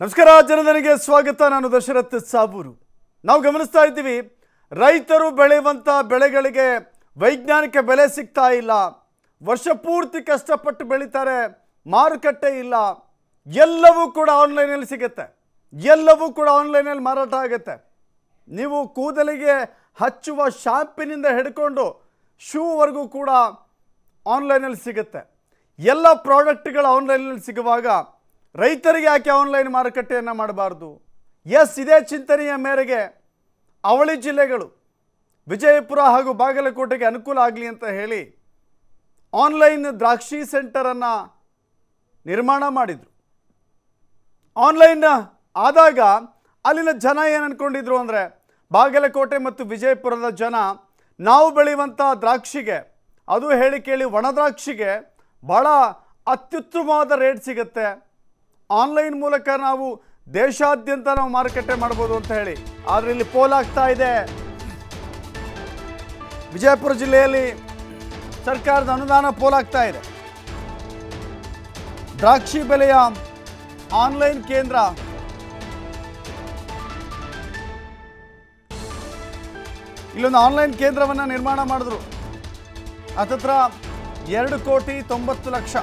ನಮಸ್ಕಾರ ಜನಧನಿಗೆ ಸ್ವಾಗತ. ನಾನು ದಶರಥ್ ಸಾಬೂರು. ನಾವು ಗಮನಿಸ್ತಾ ಇದ್ದೀವಿ, ರೈತರು ಬೆಳೆಯುವಂಥ ಬೆಳೆಗಳಿಗೆ ವೈಜ್ಞಾನಿಕ ಬೆಲೆ ಸಿಗ್ತಾ ಇಲ್ಲ. ವರ್ಷ ಪೂರ್ತಿ ಕಷ್ಟಪಟ್ಟು ಬೆಳೀತಾರೆ, ಮಾರುಕಟ್ಟೆ ಇಲ್ಲ. ಎಲ್ಲವೂ ಕೂಡ ಆನ್ಲೈನಲ್ಲಿ ಸಿಗುತ್ತೆ. ಎಲ್ಲವೂ ಕೂಡ ಆನ್ಲೈನಲ್ಲಿ ಮಾರಾಟ ಆಗುತ್ತೆ. ನೀವು ಕೂದಲಿಗೆ ಹಚ್ಚುವ ಶಾಂಪಿನಿಂದ ಹಿಡ್ಕೊಂಡು ಶೂವರೆಗೂ ಕೂಡ ಆನ್ಲೈನಲ್ಲಿ ಸಿಗುತ್ತೆ. ಎಲ್ಲ ಪ್ರಾಡಕ್ಟ್ಗಳು ಆನ್ಲೈನಲ್ಲಿ ಸಿಗುವಾಗ ರೈತರಿಗೆ ಯಾಕೆ ಆನ್ಲೈನ್ ಮಾರುಕಟ್ಟೆಯನ್ನು ಮಾಡಬಾರ್ದು? ಎಸ್ ಇದೇ ಚಿಂತನೆಯ ಮೇರೆಗೆ ಅವಳಿ ಜಿಲ್ಲೆಗಳು, ವಿಜಯಪುರ ಹಾಗೂ ಬಾಗಲಕೋಟೆಗೆ ಅನುಕೂಲ ಆಗಲಿ ಅಂತ ಹೇಳಿ ಆನ್ಲೈನ್ ದ್ರಾಕ್ಷಿ ಸೆಂಟರನ್ನು ನಿರ್ಮಾಣ ಮಾಡಿದರು. ಆನ್ಲೈನ್ ಆದಾಗ ಅಲ್ಲಿನ ಜನ ಏನು ಅಂದ್ಕೊಂಡಿದ್ರು ಅಂದರೆ, ಬಾಗಲಕೋಟೆ ಮತ್ತು ವಿಜಯಪುರದ ಜನ ನಾವು ಬೆಳೆಯುವಂಥ ದ್ರಾಕ್ಷಿಗೆ, ಅದು ಹೇಳಿ ಕೇಳಿ ಒಣ ದ್ರಾಕ್ಷಿಗೆ ಭಾಳ ಅತ್ಯುತ್ತಮವಾದ ರೇಟ್ ಸಿಗುತ್ತೆ. ಆನ್ಲೈನ್ ಮೂಲಕ ನಾವು ದೇಶಾದ್ಯಂತ ನಾವು ಮಾರುಕಟ್ಟೆ ಮಾಡ್ಬೋದು ಅಂತ ಹೇಳಿ. ಆದರೆ ಇಲ್ಲಿ ಪೋಲಾಗ್ತಾ ಇದೆ. ವಿಜಯಪುರ ಜಿಲ್ಲೆಯಲ್ಲಿ ಸರ್ಕಾರದ ಅನುದಾನ ಪೋಲಾಗ್ತಾ ಇದೆ. ದ್ರಾಕ್ಷಿ ಬೆಲೆಯ ಆನ್ಲೈನ್ ಕೇಂದ್ರ. ಇಲ್ಲೊಂದು ಆನ್ಲೈನ್ ಕೇಂದ್ರವನ್ನು ನಿರ್ಮಾಣ ಮಾಡಿದ್ರು. ಹತ್ತತ್ರ ಎರಡು ಕೋಟಿ ತೊಂಬತ್ತು ಲಕ್ಷ.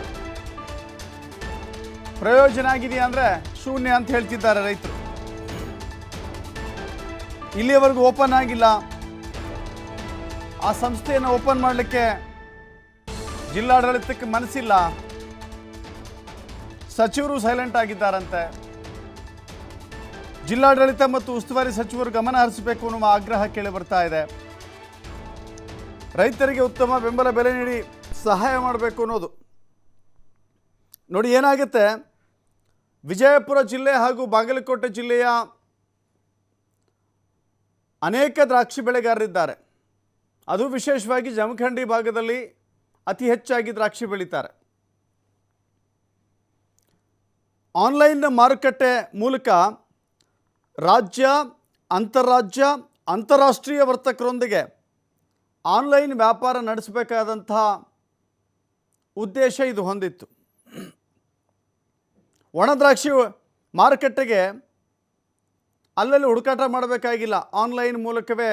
ಪ್ರಯೋಜನ ಆಗಿದೆಯಾ ಅಂದರೆ ಶೂನ್ಯ ಅಂತ ಹೇಳ್ತಿದ್ದಾರೆ ರೈತರು. ಇಲ್ಲಿಯವರೆಗೂ ಓಪನ್ ಆಗಿಲ್ಲ. ಆ ಸಂಸ್ಥೆಯನ್ನು ಓಪನ್ ಮಾಡಲಿಕ್ಕೆ ಜಿಲ್ಲಾಡಳಿತಕ್ಕೆ ಮನಸ್ಸಿಲ್ಲ. ಸಚಿವರು ಸೈಲೆಂಟ್ ಆಗಿದ್ದಾರಂತೆ. ಜಿಲ್ಲಾಡಳಿತ ಮತ್ತು ಉಸ್ತುವಾರಿ ಸಚಿವರು ಗಮನ ಹರಿಸಬೇಕು ಅನ್ನುವ ಆಗ್ರಹ ಕೇಳಿ ಬರ್ತಾ ಇದೆ. ರೈತರಿಗೆ ಉತ್ತಮ ಬೆಂಬಲ ಬೆಲೆ ನೀಡಿ ಸಹಾಯ ಮಾಡಬೇಕು ಅನ್ನೋದು. ನೋಡಿ ಏನಾಗುತ್ತೆ? ವಿಜಯಪುರ ಜಿಲ್ಲೆ ಹಾಗೂ ಬಾಗಲಕೋಟೆ ಜಿಲ್ಲೆಯ ಅನೇಕ ದ್ರಾಕ್ಷಿ ಬೆಳೆಗಾರರಿದ್ದಾರೆ. ಅದು ವಿಶೇಷವಾಗಿ ಜಮಖಂಡಿ ಭಾಗದಲ್ಲಿ ಅತಿ ಹೆಚ್ಚಾಗಿ ದ್ರಾಕ್ಷಿ ಬೆಳೀತಾರೆ. ಆನ್ಲೈನ್ ಮಾರುಕಟ್ಟೆ ಮೂಲಕ ರಾಜ್ಯ, ಅಂತಾರಾಜ್ಯ, ಅಂತಾರಾಷ್ಟ್ರೀಯ ವರ್ತಕರೊಂದಿಗೆ ಆನ್ಲೈನ್ ವ್ಯಾಪಾರ ನಡೆಸಬೇಕಾದಂತಹ ಉದ್ದೇಶ ಇದು ಹೊಂದಿತ್ತು. ಒಣ ದ್ರಾಕ್ಷಿ ಮಾರುಕಟ್ಟೆಗೆ ಅಲ್ಲಲ್ಲಿ ಹುಡುಕಾಟ ಮಾಡಬೇಕಾಗಿಲ್ಲ. ಆನ್ಲೈನ್ ಮೂಲಕವೇ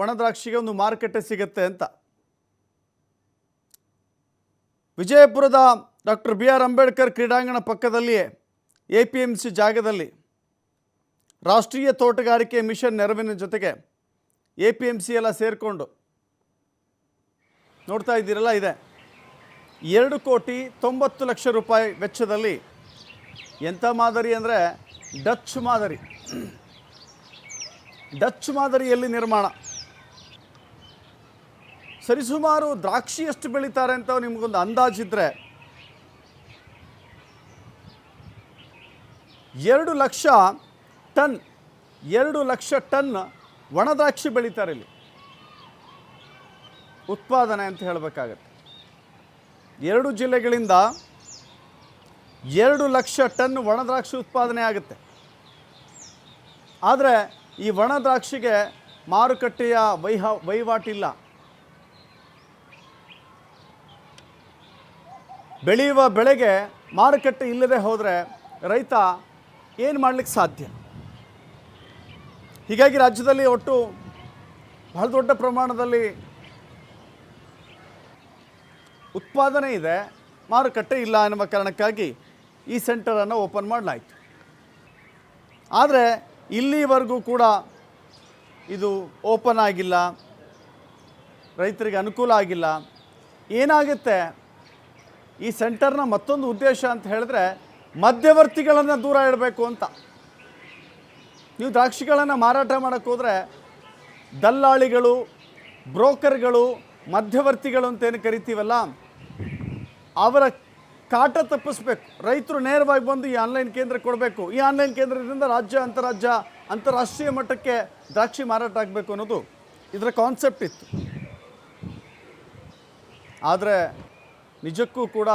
ಒಣದ್ರಾಕ್ಷಿಗೆ ಒಂದು ಮಾರುಕಟ್ಟೆ ಸಿಗುತ್ತೆ ಅಂತ. ವಿಜಯಪುರದ ಡಾಕ್ಟರ್ ಬಿ ಆರ್ ಅಂಬೇಡ್ಕರ್ ಕ್ರೀಡಾಂಗಣ ಪಕ್ಕದಲ್ಲಿಯೇ ಎ ಪಿ ಎಂ ಸಿ ಜಾಗದಲ್ಲಿ ರಾಷ್ಟ್ರೀಯ ತೋಟಗಾರಿಕೆ ಮಿಷನ್ ನೆರವಿನ ಜೊತೆಗೆ ಎ ಪಿ ಎಂ ಸಿ ಎಲ್ಲ ಸೇರಿಕೊಂಡು ನೋಡ್ತಾ ಇದ್ದೀರಲ್ಲ ಇದೆ. ಎರಡು ಕೋಟಿ ತೊಂಬತ್ತು ಲಕ್ಷ ರೂಪಾಯಿ ವೆಚ್ಚದಲ್ಲಿ ಎಂಥ ಮಾದರಿ ಅಂದರೆ ಡಚ್ ಮಾದರಿ. ಡಚ್ ಮಾದರಿಯಲ್ಲಿ ನಿರ್ಮಾಣ. ಸರಿಸುಮಾರು ದ್ರಾಕ್ಷಿ ಎಷ್ಟು ಬೆಳೀತಾರೆ ಅಂತ ನಿಮಗೊಂದು ಅಂದಾಜಿದ್ರೆ ಎರಡು ಲಕ್ಷ ಟನ್, ಎರಡು ಲಕ್ಷ ಟನ್ ಒಣ ದ್ರಾಕ್ಷಿ ಬೆಳೀತಾರೆ ಇಲ್ಲಿ. ಉತ್ಪಾದನೆ ಅಂತ ಹೇಳಬೇಕಾಗತ್ತೆ. ಎರಡು ಜಿಲ್ಲೆಗಳಿಂದ ಎರಡು ಲಕ್ಷ ಟನ್ ಒಣದ್ರಾಕ್ಷಿ ಉತ್ಪಾದನೆ ಆಗುತ್ತೆ. ಆದರೆ ಈ ಒಣದ್ರಾಕ್ಷಿಗೆ ಮಾರುಕಟ್ಟೆಯ ವೈಹ ವಹಿವಾಟಿಲ್ಲ ಬೆಳೆಯುವ ಬೆಳೆಗೆ ಮಾರುಕಟ್ಟೆ ಇಲ್ಲದೆ ಹೋದರೆ ರೈತ ಏನು ಮಾಡಲಿಕ್ಕೆ ಸಾಧ್ಯ? ಹೀಗಾಗಿ ರಾಜ್ಯದಲ್ಲಿ ಒಟ್ಟು ಬಹಳ ದೊಡ್ಡ ಪ್ರಮಾಣದಲ್ಲಿ ಉತ್ಪಾದನೆ ಇದೆ, ಮಾರುಕಟ್ಟೆ ಇಲ್ಲ ಎನ್ನುವ ಕಾರಣಕ್ಕಾಗಿ ಈ ಸೆಂಟರನ್ನು ಓಪನ್ ಮಾಡಲಾಯಿತು. ಆದರೆ ಇಲ್ಲಿವರೆಗೂ ಕೂಡ ಇದು ಓಪನ್ ಆಗಿಲ್ಲ, ರೈತರಿಗೆ ಅನುಕೂಲ ಆಗಿಲ್ಲ. ಏನಾಗುತ್ತೆ? ಈ ಸೆಂಟರ್ನ ಮತ್ತೊಂದು ಉದ್ದೇಶ ಅಂತ ಹೇಳಿದ್ರೆ ಮಧ್ಯವರ್ತಿಗಳನ್ನು ದೂರ ಇಡಬೇಕು ಅಂತ. ನೀವು ದ್ರಾಕ್ಷಿಗಳನ್ನು ಮಾರಾಟ ಮಾಡೋಕ್ಕೆ ಹೋದರೆ ದಲ್ಲಾಳಿಗಳು, ಬ್ರೋಕರ್ಗಳು, ಮಧ್ಯವರ್ತಿಗಳು ಅಂತೇನು ಕರಿತೀವಲ್ಲ, ಅವರ ಕಾಟ ತಪ್ಪಿಸ್ಬೇಕು. ರೈತರು ನೇರವಾಗಿ ಬಂದು ಈ ಆನ್ಲೈನ್ ಕೇಂದ್ರ ಕೊಡಬೇಕು. ಈ ಆನ್ಲೈನ್ ಕೇಂದ್ರದಿಂದ ರಾಜ್ಯ, ಅಂತಾರಾಜ್ಯ, ಅಂತಾರಾಷ್ಟ್ರೀಯ ಮಟ್ಟಕ್ಕೆ ದ್ರಾಕ್ಷಿ ಮಾರಾಟ ಆಗಬೇಕು ಅನ್ನೋದು ಇದರ ಕಾನ್ಸೆಪ್ಟ್ ಇತ್ತು. ಆದರೆ ನಿಜಕ್ಕೂ ಕೂಡ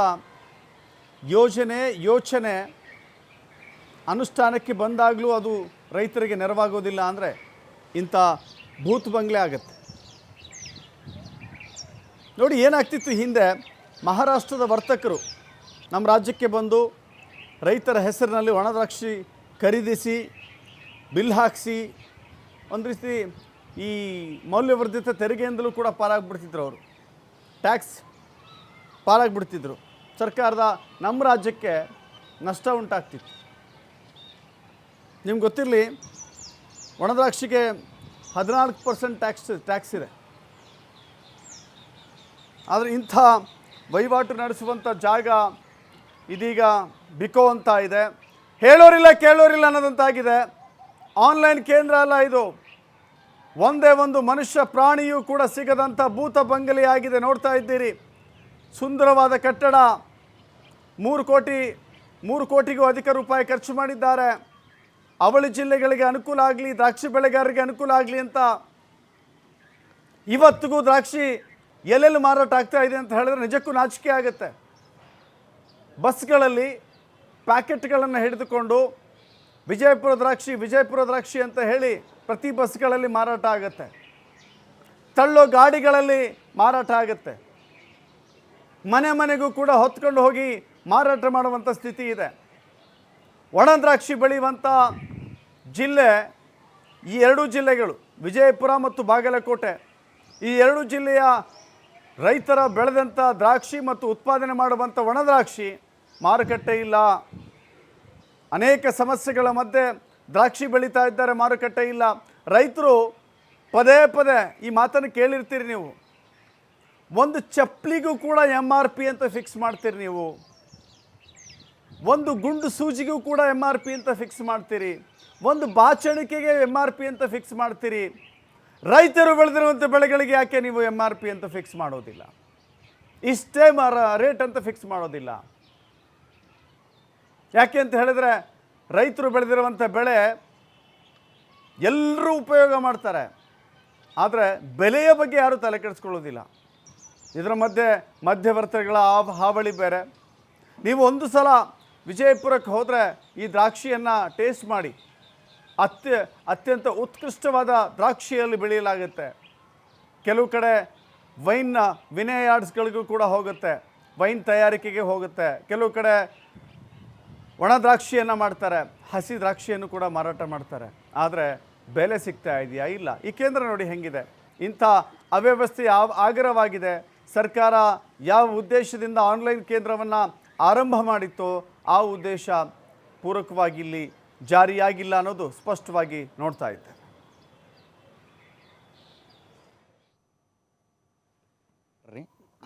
ಯೋಜನೆ, ಯೋಚನೆ ಅನುಷ್ಠಾನಕ್ಕೆ ಬಂದಾಗಲೂ ಅದು ರೈತರಿಗೆ ನೆರವಾಗೋದಿಲ್ಲ ಅಂದರೆ ಇಂಥ ಭೂತ್ ಬಂಗ್ಲೆ ಆಗುತ್ತೆ. ನೋಡಿ ಏನಾಗ್ತಿತ್ತು ಹಿಂದೆ ಮಹಾರಾಷ್ಟ್ರದ ವರ್ತಕರು ನಮ್ಮ ರಾಜ್ಯಕ್ಕೆ ಬಂದು ರೈತರ ಹೆಸರಿನಲ್ಲಿ ಒಣದ್ರಾಕ್ಷಿ ಖರೀದಿಸಿ, ಬಿಲ್ ಹಾಕಿಸಿ, ಒಂದು ರೀತಿ ಈ ಮೌಲ್ಯವರ್ಧಿತ ತೆರಿಗೆಯಿಂದಲೂ ಕೂಡ ಪಾರಾಗ್ಬಿಡ್ತಿದ್ರು ಅವರು. ಟ್ಯಾಕ್ಸ್ ಪಾರಾಗ್ಬಿಡ್ತಿದ್ರು. ಸರ್ಕಾರದ ನಮ್ಮ ರಾಜ್ಯಕ್ಕೆ ನಷ್ಟ ಉಂಟಾಗ್ತಿತ್ತು. ನಿಮ್ಗೆ ಗೊತ್ತಿರಲಿ ಒಣದ್ರಾಕ್ಷಿಗೆ ಹದಿನಾಲ್ಕು ಪರ್ಸೆಂಟ್ ಟ್ಯಾಕ್ಸ್ ಟ್ಯಾಕ್ಸ್ ಇದೆ. ಆದರೆ ಇಂಥ ವಹಿವಾಟು ನಡೆಸುವಂಥ ಜಾಗ ಇದೀಗ ಬಿಕೋ ಅಂತ ಇದೆ. ಹೇಳೋರಿಲ್ಲ, ಕೇಳೋರಿಲ್ಲ ಅನ್ನೋದಂತಾಗಿದೆ. ಆನ್ಲೈನ್ ಕೇಂದ್ರ ಅಲ್ಲ ಇದು. ಒಂದೇ ಒಂದು ಮನುಷ್ಯ ಪ್ರಾಣಿಯೂ ಕೂಡ ಸಿಗದಂಥ ಭೂತ ಬಂಗಲೆಯಾಗಿದೆ ನೋಡ್ತಾ ಇದ್ದೀರಿ. ಸುಂದರವಾದ ಕಟ್ಟಡ. ಮೂರು ಕೋಟಿ, ಮೂರು ಕೋಟಿಗೂ ಅಧಿಕ ರೂಪಾಯಿ ಖರ್ಚು ಮಾಡಿದ್ದಾರೆ. ಅವಳಿ ಜಿಲ್ಲೆಗಳಿಗೆ ಅನುಕೂಲ ಆಗಲಿ, ದ್ರಾಕ್ಷಿ ಬೆಳೆಗಾರರಿಗೆ ಅನುಕೂಲ ಆಗಲಿ ಅಂತ. ಇವತ್ತಿಗೂ ದ್ರಾಕ್ಷಿ ಎಲ್ಲೆಲ್ಲಿ ಮಾರಾಟ ಆಗ್ತಾ ಇದೆ ಅಂತ ಹೇಳಿದ್ರೆ ನಿಜಕ್ಕೂ ನಾಚಿಕೆ ಆಗುತ್ತೆ. ಬಸ್ಗಳಲ್ಲಿ ಪ್ಯಾಕೆಟ್ಗಳನ್ನು ಹಿಡಿದುಕೊಂಡು ವಿಜಯಪುರ ದ್ರಾಕ್ಷಿ ವಿಜಯಪುರ ದ್ರಾಕ್ಷಿ ಅಂತ ಹೇಳಿ ಪ್ರತಿ ಬಸ್ಗಳಲ್ಲಿ ಮಾರಾಟ ಆಗುತ್ತೆ. ತಳ್ಳೋ ಗಾಡಿಗಳಲ್ಲಿ ಮಾರಾಟ ಆಗುತ್ತೆ. ಮನೆ ಮನೆಗೂ ಕೂಡ ಹೊತ್ಕೊಂಡು ಹೋಗಿ ಮಾರಾಟ ಮಾಡುವಂಥ ಸ್ಥಿತಿ ಇದೆ. ಒಣ ದ್ರಾಕ್ಷಿ ಬೆಳೆಯುವಂಥ ಜಿಲ್ಲೆ, ಈ ಎರಡೂ ಜಿಲ್ಲೆಗಳು ವಿಜಯಪುರ ಮತ್ತು ಬಾಗಲಕೋಟೆ, ಈ ಎರಡು ಜಿಲ್ಲೆಯ ರೈತರ ಬೆಳೆದಂಥ ದ್ರಾಕ್ಷಿ ಮತ್ತು ಉತ್ಪಾದನೆ ಮಾಡುವಂಥ ಒಣ ದ್ರಾಕ್ಷಿ ಮಾರುಕಟ್ಟೆ ಇಲ್ಲ. ಅನೇಕ ಸಮಸ್ಯೆಗಳ ಮಧ್ಯೆ ದ್ರಾಕ್ಷಿ ಬೆಳೀತಾ ಇದ್ದಾರೆ ಮಾರುಕಟ್ಟೆ ಇಲ್ಲ. ರೈತರು ಪದೇ ಪದೇ ಈ ಮಾತನ್ನು ಕೇಳಿರ್ತೀರಿ ನೀವು. ಒಂದು ಚಪ್ಪಲಿಗೂ ಕೂಡ ಎಂ ಆರ್ ಪಿ ಅಂತ ಫಿಕ್ಸ್ ಮಾಡ್ತೀರಿ ನೀವು. ಒಂದು ಗುಂಡು ಸೂಜಿಗೂ ಕೂಡ ಎಂ ಆರ್ ಪಿ ಅಂತ ಫಿಕ್ಸ್ ಮಾಡ್ತೀರಿ. ಒಂದು ಬಾಚಣಿಕೆಗೆ ಎಂ ಆರ್ ಪಿ ಅಂತ ಫಿಕ್ಸ್ ಮಾಡ್ತೀರಿ. ರೈತರು ಬೆಳೆದಿರುವಂಥ ಬೆಳೆಗಳಿಗೆ ಯಾಕೆ ನೀವು ಎಂ ಆರ್ ಪಿ ಅಂತ ಫಿಕ್ಸ್ ಮಾಡೋದಿಲ್ಲ? ಇಷ್ಟೇ ಮರ ರೇಟ್ ಅಂತ ಫಿಕ್ಸ್ ಮಾಡೋದಿಲ್ಲ. ಯಾಕೆ ಅಂತ ಹೇಳಿದ್ರೆ ರೈತರು ಬೆಳೆದಿರುವಂಥ ಬೆಳೆ ಎಲ್ಲರೂ ಉಪಯೋಗ ಮಾಡ್ತಾರೆ. ಆದರೆ ಬೆಲೆಯ ಬಗ್ಗೆ ಯಾರೂ ತಲೆ ಕೆಡಿಸ್ಕೊಳ್ಳೋದಿಲ್ಲ. ಇದರ ಮಧ್ಯೆ ಮಧ್ಯವರ್ತಿಗಳ ಹಾವಳಿ ಬೇರೆ. ನೀವು ಒಂದು ಸಲ ವಿಜಯಪುರಕ್ಕೆ ಹೋದರೆ ಈ ದ್ರಾಕ್ಷಿಯನ್ನು ಟೇಸ್ಟ್ ಮಾಡಿ. ಅತ್ಯ ಅತ್ಯಂತ ಉತ್ಕೃಷ್ಟವಾದ ದ್ರಾಕ್ಷಿಯಲ್ಲಿ ಬೆಳೆಯಲಾಗುತ್ತೆ. ಕೆಲವು ಕಡೆ ವೈನ್ನ ವಿನಯಾರ್ಡ್ಸ್ಗಳಿಗೂ ಕೂಡ ಹೋಗುತ್ತೆ. ವೈನ್ ತಯಾರಿಕೆಗೆ ಹೋಗುತ್ತೆ. ಕೆಲವು ಕಡೆ ಒಣ ದ್ರಾಕ್ಷಿಯನ್ನು ಮಾಡ್ತಾರೆ. ಹಸಿ ದ್ರಾಕ್ಷಿಯನ್ನು ಕೂಡ ಮಾರಾಟ ಮಾಡ್ತಾರೆ. ಆದರೆ ಬೆಲೆ ಸಿಗ್ತಾ ಇದೆಯಾ? ಇಲ್ಲ. ಈ ಕೇಂದ್ರ ನೋಡಿ ಹೆಂಗಿದೆ. ಇಂಥ ಅವ್ಯವಸ್ಥೆ ಯಾವ ಆಗರವಾಗಿದೆ? ಸರ್ಕಾರ ಯಾವ ಉದ್ದೇಶದಿಂದ ಆನ್ಲೈನ್ ಕೇಂದ್ರವನ್ನು ಆರಂಭ ಮಾಡಿತ್ತೋ ಆ ಉದ್ದೇಶ ಪೂರಕವಾಗಿ ಇಲ್ಲಿ ಜಾರಿಯಾಗಿಲ್ಲ ಅನ್ನೋದು ಸ್ಪಷ್ಟವಾಗಿ ನೋಡ್ತಾ ಇದ್ದೇವೆ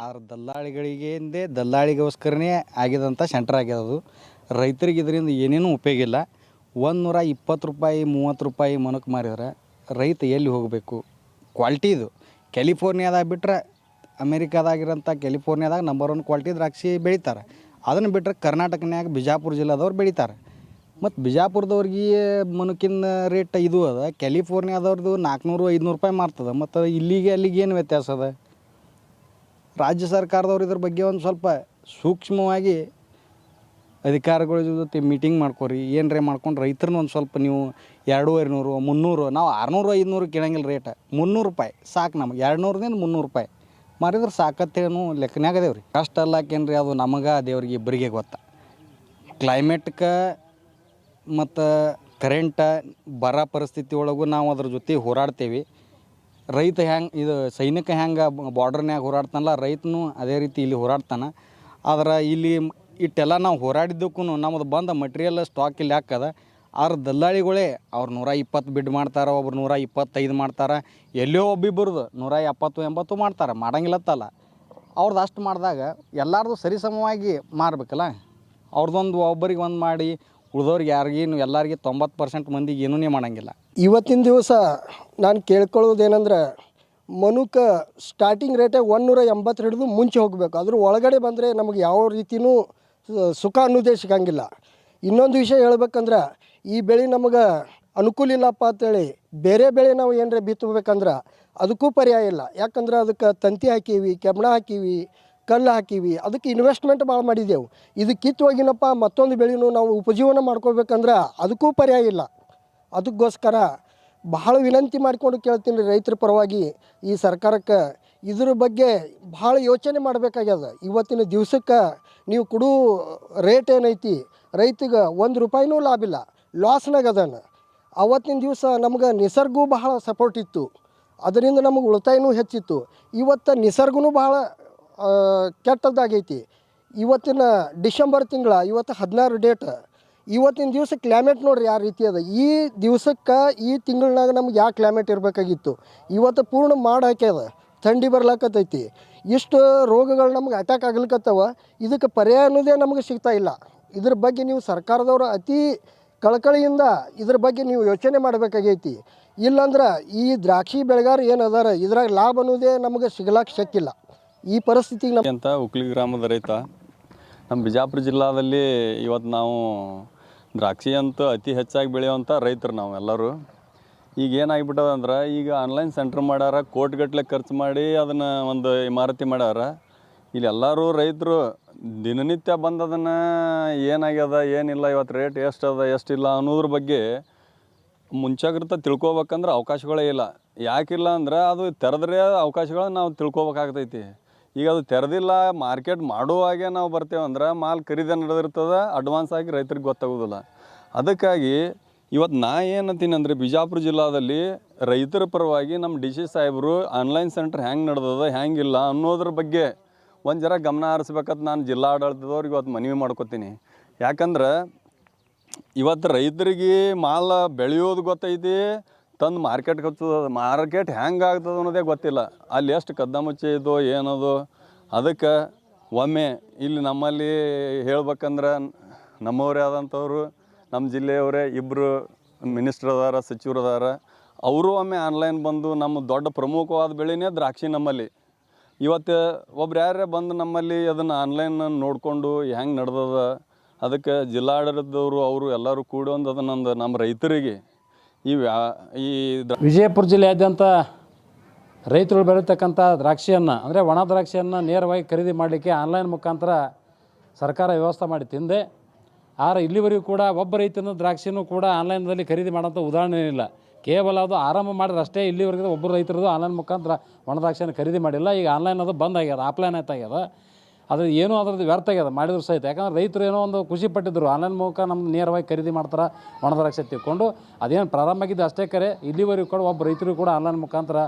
ಆದ್ರೆ ದಲ್ಲಾಳಿಗಳಿಗೆಂದೇ ದಲ್ಲಾಳಿಗೋಸ್ಕರನೇ ಆಗಿದಂಥ ಸೆಂಟರ್ ಆಗ್ಯದ ಅದು ರೈತರಿಗೆ ಇದರಿಂದ ಏನೇನೂ ಉಪಯೋಗ ಇಲ್ಲ. ಒಂದು ನೂರ ಇಪ್ಪತ್ತು ರೂಪಾಯಿ, ಮೂವತ್ತು ರೂಪಾಯಿ ಮನಕ್ಕೆ ಮಾರಿದ್ರೆ ರೈತ ಎಲ್ಲಿ ಹೋಗಬೇಕು? ಕ್ವಾಲಿಟಿ ಇದು. ಕ್ಯಾಲಿಫೋರ್ನಿಯಾದಾಗ ಬಿಟ್ಟರೆ ಅಮೇರಿಕಾದಾಗಿರೋಂಥ ಕ್ಯಾಲಿಫೋರ್ನಿಯಾದಾಗ ನಂಬರ್ ಒನ್ ಕ್ವಾಲಿಟಿ ದ್ರಾಕ್ಷಿ ಬೆಳಿತಾರೆ. ಅದನ್ನು ಬಿಟ್ಟರೆ ಕರ್ನಾಟಕನ್ಯಾಗ ಬಿಜಾಪುರ ಜಿಲ್ಲಾದವ್ರು ಬೆಳಿತಾರೆ. ಮತ್ತು ಬಿಜಾಪುರದವ್ರಿಗೆ ಮನುಕಿನ ರೇಟ್ ಇದು ಅದ. ಕ್ಯಾಲಿಫೋರ್ನಿಯಾದವ್ರದ್ದು ನಾಲ್ಕುನೂರು ಐದುನೂರು ರೂಪಾಯಿ ಮಾರ್ತದೆ. ಮತ್ತು ಇಲ್ಲಿಗೆ ಅಲ್ಲಿಗೆ ಏನು ವ್ಯತ್ಯಾಸ ಅದ? ರಾಜ್ಯ ಸರ್ಕಾರದವ್ರು ಇದ್ರ ಬಗ್ಗೆ ಒಂದು ಸ್ವಲ್ಪ ಸೂಕ್ಷ್ಮವಾಗಿ ಅಧಿಕಾರಿಗಳ ಜೊತೆ ಮೀಟಿಂಗ್ ಮಾಡ್ಕೊರಿ. ಏನರೇ ಮಾಡ್ಕೊಂಡು ರೈತರನ್ನ ಒಂದು ಸ್ವಲ್ಪ ನೀವು ಎರಡೂವರೆ ನೂರು ಮುನ್ನೂರು, ನಾವು ಆರುನೂರು, ಐದುನೂರು ಕೇಳಂಗಿಲ್ಲ ರೇಟ ಮುನ್ನೂರು ರೂಪಾಯಿ, ಸಾಕು ನಮಗೆ. ಎರಡು ನೂರದಿಂದ ಮುನ್ನೂರು ರೂಪಾಯಿ. ಮಾರಿದ್ರೆ ಸಾಕತ್ತೇನು ಕಷ್ಟ ಅಲ್ಲಾಕೇನ್ರಿ ಅದು ನಮಗೆ, ದೇವ್ರಿಗೆ ಇಬ್ಬರಿಗೆ ಗೊತ್ತ. ಕ್ಲೈಮೇಟ್ಗೆ ಮತ್ತು ಕರೆಂಟ ಬರ ಪರಿಸ್ಥಿತಿ ಒಳಗೂ ನಾವು ಅದ್ರ ಜೊತೆ ಹೋರಾಡ್ತೇವೆ. ರೈತ ಹ್ಯಾಂಗೆ, ಇದು ಸೈನಿಕ ಹೆಂಗೆ ಬಾರ್ಡರ್ನ್ಯಾಗ ಹೋರಾಡ್ತಾನಲ್ಲ, ರೈತನು ಅದೇ ರೀತಿ ಇಲ್ಲಿ ಹೋರಾಡ್ತಾನೆ. ಆದ್ರೆ ಇಲ್ಲಿ ಇಟ್ಟೆಲ್ಲ ನಾವು ಹೋರಾಡಿದ್ದಕ್ಕೂ ನಮ್ಮದು ಬಂದ ಮಟೀರಿಯಲ್ ಸ್ಟಾಕ್ ಇಲ್ಲಿ ಹಾಕದ. ಆದ್ರೆ ದಲ್ಲಾಳಿಗಳೇ ಅವ್ರು ನೂರ ಇಪ್ಪತ್ತು ಬಿಡ್ ಮಾಡ್ತಾರೆ, ಒಬ್ರು ನೂರ ಇಪ್ಪತ್ತೈದು ಮಾಡ್ತಾರೆ. ಎಲ್ಲೋ ಒಬ್ಬಿಬ್ಬರದು ನೂರ ಎಪ್ಪತ್ತು, ಎಂಬತ್ತು ಮಾಡ್ತಾರೆ, ಮಾಡಂಗಿಲ್ಲತ್ತಲ್ಲ. ಅವ್ರದ್ದು ಅಷ್ಟು ಮಾಡಿದಾಗ ಎಲ್ಲರದು ಸರಿಸಮವಾಗಿ ಮಾರಬೇಕಲ್ಲ. ಅವ್ರದ್ದೊಂದು ಒಬ್ಬರಿಗೆ ಒಂದು ಮಾಡಿ ಉಳ್ದವ್ರಿಗೆ ಯಾರಿಗೇನು ಎಲ್ಲರಿಗೆ ತೊಂಬತ್ತು ಪರ್ಸೆಂಟ್ ಮಂದಿಗೆ ಏನೂ ಮಾಡಂಗಿಲ್ಲ. ಇವತ್ತಿನ ದಿವಸ ನಾನು ಕೇಳ್ಕೊಳ್ಳೋದೇನೆಂದ್ರೆ ಮನುಕ ಸ್ಟಾರ್ಟಿಂಗ್ ರೇಟೇ ಒನ್ನೂರ ಎಂಬತ್ತು ಹಿಡಿದು ಮುಂಚೆ ಹೋಗಬೇಕು. ಅದ್ರ ಒಳಗಡೆ ಬಂದರೆ ನಮಗೆ ಯಾವ ರೀತಿಯೂ ಸುಖ ಅನ್ನೋದೇ ಸಿಗಂಗಿಲ್ಲ. ಇನ್ನೊಂದು ವಿಷಯ ಹೇಳ್ಬೇಕಂದ್ರೆ ಈ ಬೆಳೆ ನಮಗೆ ಅನುಕೂಲ ಇಲ್ಲಪ್ಪ ಅಂತೇಳಿ ಬೇರೆ ಬೆಳೆ ನಾವು ಏನರ ಬಿತ್ತಬೇಕಂದ್ರೆ ಅದಕ್ಕೂ ಪರ್ಯಾಯ ಇಲ್ಲ. ಯಾಕಂದ್ರೆ ಅದಕ್ಕೆ ತಂತಿ ಹಾಕೀವಿ ಕೆಬಣ ಹಾಕೀವಿ ಕಲ್ಲು ಹಾಕೀವಿ. ಅದಕ್ಕೆ ಇನ್ವೆಸ್ಟ್ಮೆಂಟ್ ಭಾಳ ಮಾಡಿದೆವು. ಇದು ಕಿತ್ತು ಹೋಗಿನಪ್ಪ ಮತ್ತೊಂದು ಬೆಳೆನೂ ನಾವು ಉಪಜೀವನ ಮಾಡ್ಕೋಬೇಕಂದ್ರೆ ಅದಕ್ಕೂ ಪರ್ಯಾಯ ಇಲ್ಲ. ಅದಕ್ಕೋಸ್ಕರ ಬಹಳ ವಿನಂತಿ ಮಾಡಿಕೊಂಡು ಕೇಳ್ತೀನಿ ರೈತರ ಪರವಾಗಿ ಈ ಸರ್ಕಾರಕ್ಕೆ. ಇದ್ರ ಬಗ್ಗೆ ಭಾಳ ಯೋಚನೆ ಮಾಡಬೇಕಾಗ್ಯದ. ಇವತ್ತಿನ ದಿವಸಕ್ಕೆ ನೀವು ಕೊಡೋ ರೇಟ್ ಏನೈತಿ? ರೈತಿಗೆ ಒಂದು ರೂಪಾಯಿನೂ ಲಾಭ ಇಲ್ಲ. ಲಾಸ್ನಾಗ ಅದಾನ. ಅವತ್ತಿನ ದಿವಸ ನಮ್ಗೆ ನಿಸರ್ಗೂ ಬಹಳ ಸಪೋರ್ಟ್ ಇತ್ತು. ಅದರಿಂದ ನಮಗೆ ಉಳಿತಾಯನೂ ಹೆಚ್ಚಿತ್ತು. ಇವತ್ತು ನಿಸರ್ಗನೂ ಬಹಳ ಕೆಟ್ಟದ್ದಾಗೈತಿ. ಇವತ್ತಿನ ಡಿಸೆಂಬರ್ ತಿಂಗಳ, ಇವತ್ತು ಹದಿನಾರು ಡೇಟ್. ಇವತ್ತಿನ ದಿವಸ ಕ್ಲೈಮೇಟ್ ನೋಡ್ರಿ ಯಾವ ರೀತಿ ಅದ. ಈ ದಿವಸಕ್ಕೆ, ಈ ತಿಂಗಳಾಗ ನಮ್ಗೆ ಯಾವ ಕ್ಲೈಮೇಟ್ ಇರಬೇಕಾಗಿತ್ತು? ಇವತ್ತು ಪೂರ್ಣ ಮಾಡಿ ಹಾಕ್ಯದ. ಥಂಡಿ ಬರ್ಲಾಕತ್ತೈತಿ. ಇಷ್ಟು ರೋಗಗಳು ನಮ್ಗೆ ಅಟ್ಯಾಕ್ ಆಗ್ಲಿಕ್ಕತ್ತವ ಇದಕ್ಕೆ ಪರ್ಯಾಯ ಅನ್ನೋದೇ ನಮಗೆ ಸಿಗ್ತಾ ಇಲ್ಲ. ಇದ್ರ ಬಗ್ಗೆ ನೀವು ಸರ್ಕಾರದವರು ಅತಿ ಕಳಕಳಿಯಿಂದ ಇದ್ರ ಬಗ್ಗೆ ನೀವು ಯೋಚನೆ ಮಾಡಬೇಕಾಗೈತಿ. ಇಲ್ಲಾಂದ್ರೆ ಈ ದ್ರಾಕ್ಷಿ ಬೆಳೆಗಾರ ಏನು ಅದಾರ? ಇದ್ರಾಗ ಲಾಭ ಅನ್ನೋದೇ ನಮಗೆ ಸಿಗ್ಲಾಕ ಶಕ್ಕಿಲ್ಲ. ಈ ಪರಿಸ್ಥಿತಿಗೆ ನಮ್ಮ ಅಂತ ಉಕ್ಲಿ ಗ್ರಾಮದ ರೈತ ನಮ್ಮ ಬಿಜಾಪುರ ಜಿಲ್ಲಾದಲ್ಲಿ ಇವತ್ತು ನಾವು ದ್ರಾಕ್ಷಿ ಅಂತೂ ಅತಿ ಹೆಚ್ಚಾಗಿ ಬೆಳೆಯುವಂಥ ರೈತರು ನಾವು ಎಲ್ಲರೂ. ಈಗ ಏನಾಗ್ಬಿಟ್ಟದ ಅಂದ್ರೆ ಈಗ ಆನ್ಲೈನ್ ಸೆಂಟ್ರ್ ಮಾಡ್ಯಾರ ಕೋಟಿಗಟ್ಟಲೆ ಖರ್ಚು ಮಾಡಿ ಅದನ್ನು ಒಂದು ಇಮಾರತಿ ಮಾಡ್ಯಾರ. ಇಲ್ಲಿ ಎಲ್ಲರೂ ರೈತರು ದಿನನಿತ್ಯ ಬಂದು ಅದನ್ನು ಏನಾಗ್ಯದ, ಏನಿಲ್ಲ ಇವತ್ತು ರೇಟ್ ಎಷ್ಟು ಅದ ಎಷ್ಟಿಲ್ಲ ಅನ್ನೋದ್ರ ಬಗ್ಗೆ ಮುಂಚಾಗ್ರತೆ ತಿಳ್ಕೊಬೇಕಂದ್ರೆ ಅವಕಾಶಗಳೇ ಇಲ್ಲ. ಯಾಕಿಲ್ಲ ಅಂದ್ರೆ ಅದು ತೆರೆದ್ರೆ ಅವಕಾಶಗಳನ್ನ ನಾವು ತಿಳ್ಕೊಬೇಕಾಗ್ತೈತಿ. ಈಗ ಅದು ತೆರೆದಿಲ್ಲ, ಮಾರ್ಕೆಟ್ ಮಾಡುವಾಗೆ ನಾವು ಬರ್ತೇವಂದ್ರೆ ಮಾಲ್ ಖರೀದಿ ನಡೆದಿರ್ತದೆ ಅಡ್ವಾನ್ಸ್ ಆಗಿ ರೈತರಿಗೆ ಗೊತ್ತಾಗೋದಿಲ್ಲ. ಅದಕ್ಕಾಗಿ ಇವತ್ತು ನಾ ಏನಂತೀನಿ ಅಂದರೆ ಬಿಜಾಪುರ ಜಿಲ್ಲಾದಲ್ಲಿ ರೈತರ ಪರವಾಗಿ ನಮ್ಮ ಡಿ ಸಿ ಸಾಹೇಬರು ಆನ್ಲೈನ್ ಸೆಂಟರ್ ಹೆಂಗೆ ನಡೆದದ ಹ್ಯಾಂಗಿಲ್ಲ ಅನ್ನೋದ್ರ ಬಗ್ಗೆ ಒಂದು ಜರ ಗಮನ ಹರಿಸ್ಬೇಕಂತ ನಾನು ಜಿಲ್ಲಾ ಆಡಳಿತದವ್ರಿಗೆ ಇವತ್ತು ಮನವಿ ಮಾಡ್ಕೊತೀನಿ. ಯಾಕಂದ್ರೆ ಇವತ್ತು ರೈತರಿಗೆ ಮಾಲ ಬೆಳೆಯೋದು ಗೊತ್ತೈತಿ ತಂದು ಮಾರ್ಕೆಟ್ ಹಚ್ಚೋದು ಮಾರ್ಕೆಟ್ ಹೆಂಗೆ ಆಗ್ತದೆ ಅನ್ನೋದೇ ಗೊತ್ತಿಲ್ಲ. ಅಲ್ಲಿ ಎಷ್ಟು ಕದ್ದಮುಚ್ಚೆ ಇದೋ ಏನದು, ಅದಕ್ಕೆ ಒಮ್ಮೆ ಇಲ್ಲಿ ನಮ್ಮಲ್ಲಿ ಹೇಳ್ಬೇಕಂದ್ರೆ ನಮ್ಮವರೇ ಆದಂಥವ್ರು, ನಮ್ಮ ಜಿಲ್ಲೆಯವರೇ ಇಬ್ಬರು ಮಿನಿಸ್ಟ್ರ್ ಅದಾರ, ಸಚಿವರು ಅದಾರ, ಅವರು ಒಮ್ಮೆ ಆನ್ಲೈನ್ ಬಂದು ನಮ್ಮ ದೊಡ್ಡ ಪ್ರಮುಖವಾದ ಬೆಳೆನೇ ದ್ರಾಕ್ಷಿ ನಮ್ಮಲ್ಲಿ. ಇವತ್ತು ಒಬ್ರು ಯಾರೇ ಬಂದು ನಮ್ಮಲ್ಲಿ ಅದನ್ನು ಆನ್ಲೈನ್ ನೋಡಿಕೊಂಡು ಹೆಂಗೆ ನಡೆದದ, ಅದಕ್ಕೆ ಜಿಲ್ಲಾಡಳಿತದವರು, ಅವರು ಎಲ್ಲರೂ ಕೂಡಿ ಒಂದು ಅದನ್ನೊಂದು ನಮ್ಮ ರೈತರಿಗೆ ಈ ವ್ಯಾ, ಈ ವಿಜಯಪುರ ಜಿಲ್ಲೆಯಾದ್ಯಂತ ರೈತರು ಬೆಳೀತಕ್ಕಂಥ ದ್ರಾಕ್ಷಿಯನ್ನು, ಅಂದರೆ ಒಣ ದ್ರಾಕ್ಷಿಯನ್ನು ನೇರವಾಗಿ ಖರೀದಿ ಮಾಡಲಿಕ್ಕೆ ಆನ್ಲೈನ್ ಮುಖಾಂತರ ಸರ್ಕಾರ ವ್ಯವಸ್ಥೆ ಮಾಡಿ ತಿಂದೆ. ಆದರೆ ಇಲ್ಲಿವರೆಗೂ ಕೂಡ ಒಬ್ಬ ರೈತನ ದ್ರಾಕ್ಷಿನೂ ಕೂಡ ಆನ್ಲೈನ್ದಲ್ಲಿ ಖರೀದಿ ಮಾಡೋಂಥ ಉದಾಹರಣೆ ಏನಿಲ್ಲ. ಕೇವಲ ಅದು ಆರಂಭ ಮಾಡಿದ್ರೆ ಅಷ್ಟೇ ಇಲ್ಲಿವರೆಗೂ ಒಬ್ಬರು ರೈತರದು ಆನ್ಲೈನ್ ಮುಖಾಂತರ ಒಣ ದ್ರಾಕ್ಷಿಯನ್ನು ಖರೀದಿ ಮಾಡಿಲ್ಲ. ಈಗ ಆನ್ಲೈನ್ ಅದು ಬಂದ್ ಆಗ್ಯದ, ಆಫ್ಲೈನ್ ಆಯ್ತಾಗ್ಯದ. ಅದು ಏನು ಅದ್ರದ್ದು ವ್ಯರ್ಥ ಆಗ್ಯದ, ಮಾಡಿದ್ರು ಸಹಿತ. ಯಾಕಂದ್ರೆ ರೈತರು ಏನೋ ಒಂದು ಖುಷಿ ಪಟ್ಟಿದ್ದರು ಆನ್ಲೈನ್ ಮೂಲಕ ನಮ್ಮ ನೇರವಾಗಿ ಖರೀದಿ ಮಾಡ್ತಾರೆ ಒಣ ದ್ರಾಕ್ಷಿ ತಿಳ್ಕೊಂಡು ಅದೇನು ಪ್ರಾರಂಭ ಆಗಿದ್ದು ಅಷ್ಟೇ ಕರೆ. ಇಲ್ಲಿವರೆಗೂ ಕೂಡ ಒಬ್ಬ ರೈತರು ಕೂಡ ಆನ್ಲೈನ್ ಮುಖಾಂತರ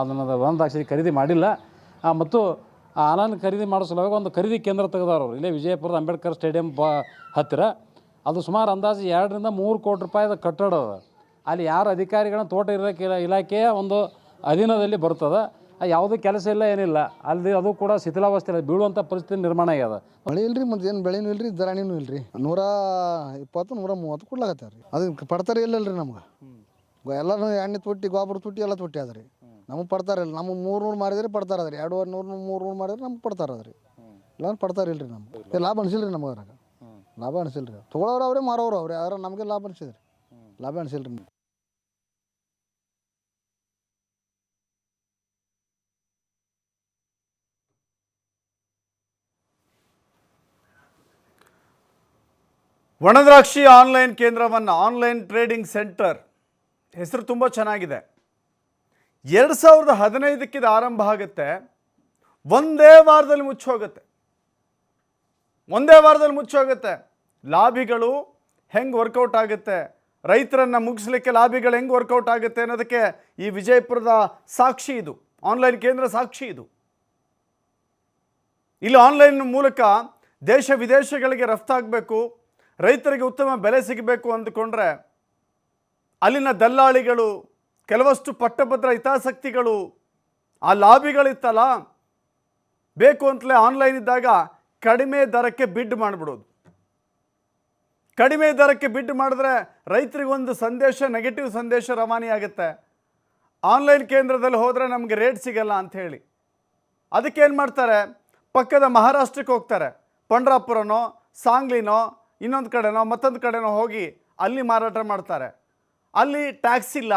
ಅದನ್ನು ಒಣ ದ್ರಾಕ್ಷಿ ಖರೀದಿ ಮಾಡಿಲ್ಲ. ಮತ್ತು ಆನ್ಲೈನ್ ಖರೀದಿ ಮಾಡೋ ಸಲುವಾಗಿ ಒಂದು ಖರೀದಿ ಕೇಂದ್ರ ತೆಗೆದವರು ಇಲ್ಲೇ ವಿಜಯಪುರದ ಅಂಬೇಡ್ಕರ್ ಸ್ಟೇಡಿಯಂ ಬ ಹತ್ತಿರ. ಅದು ಸುಮಾರು ಅಂದಾಜು ಎರಡರಿಂದ ಮೂರು ಕೋಟಿ ರೂಪಾಯಿದ ಕಟ್ಟಡ ಅಲ್ಲಿ ಯಾರು ಅಧಿಕಾರಿಗಳನ್ನ ತೋಟ ಇಲಾಖೆ ಇಲಾಖೆಯ ಒಂದು ಅಧೀನದಲ್ಲಿ ಬರ್ತದೆ. ಯಾವುದೂ ಕೆಲಸ ಇಲ್ಲ ಏನಿಲ್ಲ. ಅಲ್ಲಿ ಅದು ಕೂಡ ಶಿಥಿಲಾವಸ್ಥೆ ಬೀಳುವಂಥ ಪರಿಸ್ಥಿತಿ ನಿರ್ಮಾಣ ಆಗ್ಯದ. ಮಳೆ ಇಲ್ರಿ ಮತ್ತೆ ಏನು ಬೆಳೆನೂ ಇಲ್ರಿ ದರಾಣಿನೂ ಇಲ್ರಿ. ನೂರ ಇಪ್ಪತ್ತು ನೂರ ಮೂವತ್ತು ಕೊಡ್ಲಾಗತ್ತಾರ ರೀ. ಅದು ಪಡ್ತಾರೆ ಇಲ್ಲಲ್ರಿ ನಮ್ಗೆ. ಎಲ್ಲರೂ ಎಣ್ಣೆ ತುಟ್ಟಿ ಗೊಬ್ಬರ ತುಟ್ಟಿ ಎಲ್ಲ ತೊಟ್ಟಿ ಅದ ರೀ. ನಮಗೆ ಪಡ್ತಾರೆ ಇಲ್ಲ. ನಮ್ಮ ಮೂರು ನೂರು ಮಾರಿದ್ರೆ ಪಡ್ತಾರೆ ಅದ್ರಿ ಎರಡು ನೂರು ಮೂರು ನೂರು ಮಾರಿದ್ರೆ ನಮ್ಗೆ ಪಡ್ತಾರೆ ಅದ್ರಿ ಇಲ್ಲ ಪಡ್ತಾರೆ ಇಲ್ರಿ ನಮ್ಗೆ. ಲಾಭ ಅನಿಸಿಲ್ರಿ ನಮ್ಗೆ ಅದ್ರಾಗ. ಲಾಭ ಅನಿಸಿಲ್ರಿ. ತೊಗೊಳೋರು ಅವ್ರೆ ಮಾರೋರು ಅವ್ರೆ. ಆದ್ರೆ ನಮಗೆ ಲಾಭ ಅನಿಸಿದ್ರಿ ಲಾಭ ಅನಿಸಿಲ್ರಿ ಒಣದ್ರಾಕ್ಷಿ ಆನ್ಲೈನ್ ಕೇಂದ್ರವನ್ನು ಆನ್ಲೈನ್ ಟ್ರೇಡಿಂಗ್ ಸೆಂಟರ್. ಹೆಸರು ತುಂಬ ಚೆನ್ನಾಗಿದೆ. ಎರಡು ಸಾವಿರದ ಹದಿನೈದಕ್ಕಿದ ಆರಂಭ ಆಗುತ್ತೆ. ಒಂದೇ ವಾರದಲ್ಲಿ ಮುಚ್ಚೋಗುತ್ತೆ ಒಂದೇ ವಾರದಲ್ಲಿ ಮುಚ್ಚೋಗುತ್ತೆ ಲಾಭಿಗಳು ಹೆಂಗೆ ವರ್ಕೌಟ್ ಆಗುತ್ತೆ? ರೈತರನ್ನು ಮುಗಿಸ್ಲಿಕ್ಕೆ ಲಾಭಿಗಳು ಹೆಂಗೆ ವರ್ಕೌಟ್ ಆಗುತ್ತೆ ಅನ್ನೋದಕ್ಕೆ ಈ ವಿಜಯಪುರದ ಸಾಕ್ಷಿ ಇದು. ಆನ್ಲೈನ್ ಕೇಂದ್ರ ಸಾಕ್ಷಿ ಇದು. ಇಲ್ಲಿ ಆನ್ಲೈನ್ ಮೂಲಕ ದೇಶ ವಿದೇಶಗಳಿಗೆ ರಫ್ತಾಗಬೇಕು. ರೈತರಿಗೆ ಉತ್ತಮ ಬೆಲೆ ಸಿಗಬೇಕು ಅಂದುಕೊಂಡ್ರೆ ಅಲ್ಲಿನ ದಲ್ಲಾಳಿಗಳು, ಕೆಲವಷ್ಟು ಪಟ್ಟಭದ್ರ ಹಿತಾಸಕ್ತಿಗಳು, ಆ ಲಾಬಿಗಳಿತ್ತಲ್ಲ, ಬೇಕು ಅಂತಲೇ ಆನ್ಲೈನ್ ಇದ್ದಾಗ ಕಡಿಮೆ ದರಕ್ಕೆ ಬಿಡ್ ಮಾಡಿಬಿಡೋದು. ಕಡಿಮೆ ದರಕ್ಕೆ ಬಿಡ್ ಮಾಡಿದ್ರೆ ರೈತರಿಗೊಂದು ಸಂದೇಶ ನೆಗೆಟಿವ್ ಸಂದೇಶ ರವಾನೆಯಾಗುತ್ತೆ ಆನ್ಲೈನ್ ಕೇಂದ್ರದಲ್ಲಿ ಹೋದರೆ ನಮಗೆ ರೇಟ್ ಸಿಗಲ್ಲ ಅಂತ ಹೇಳಿ. ಅದಕ್ಕೆ ಏನು ಮಾಡ್ತಾರೆ? ಪಕ್ಕದ ಮಹಾರಾಷ್ಟ್ರಕ್ಕೆ ಹೋಗ್ತಾರೆ. ಪಂಡ್ರಾಪುರನೋ, ಸಾಂಗ್ಲಿನೋ ಇನ್ನೊಂದು ಕಡೆನೋ ಮತ್ತೊಂದು ಕಡೆನೋ ಹೋಗಿ ಅಲ್ಲಿ ಮಾರಾಟ ಮಾಡ್ತಾರೆ. ಅಲ್ಲಿ ಟ್ಯಾಕ್ಸ್ ಇಲ್ಲ,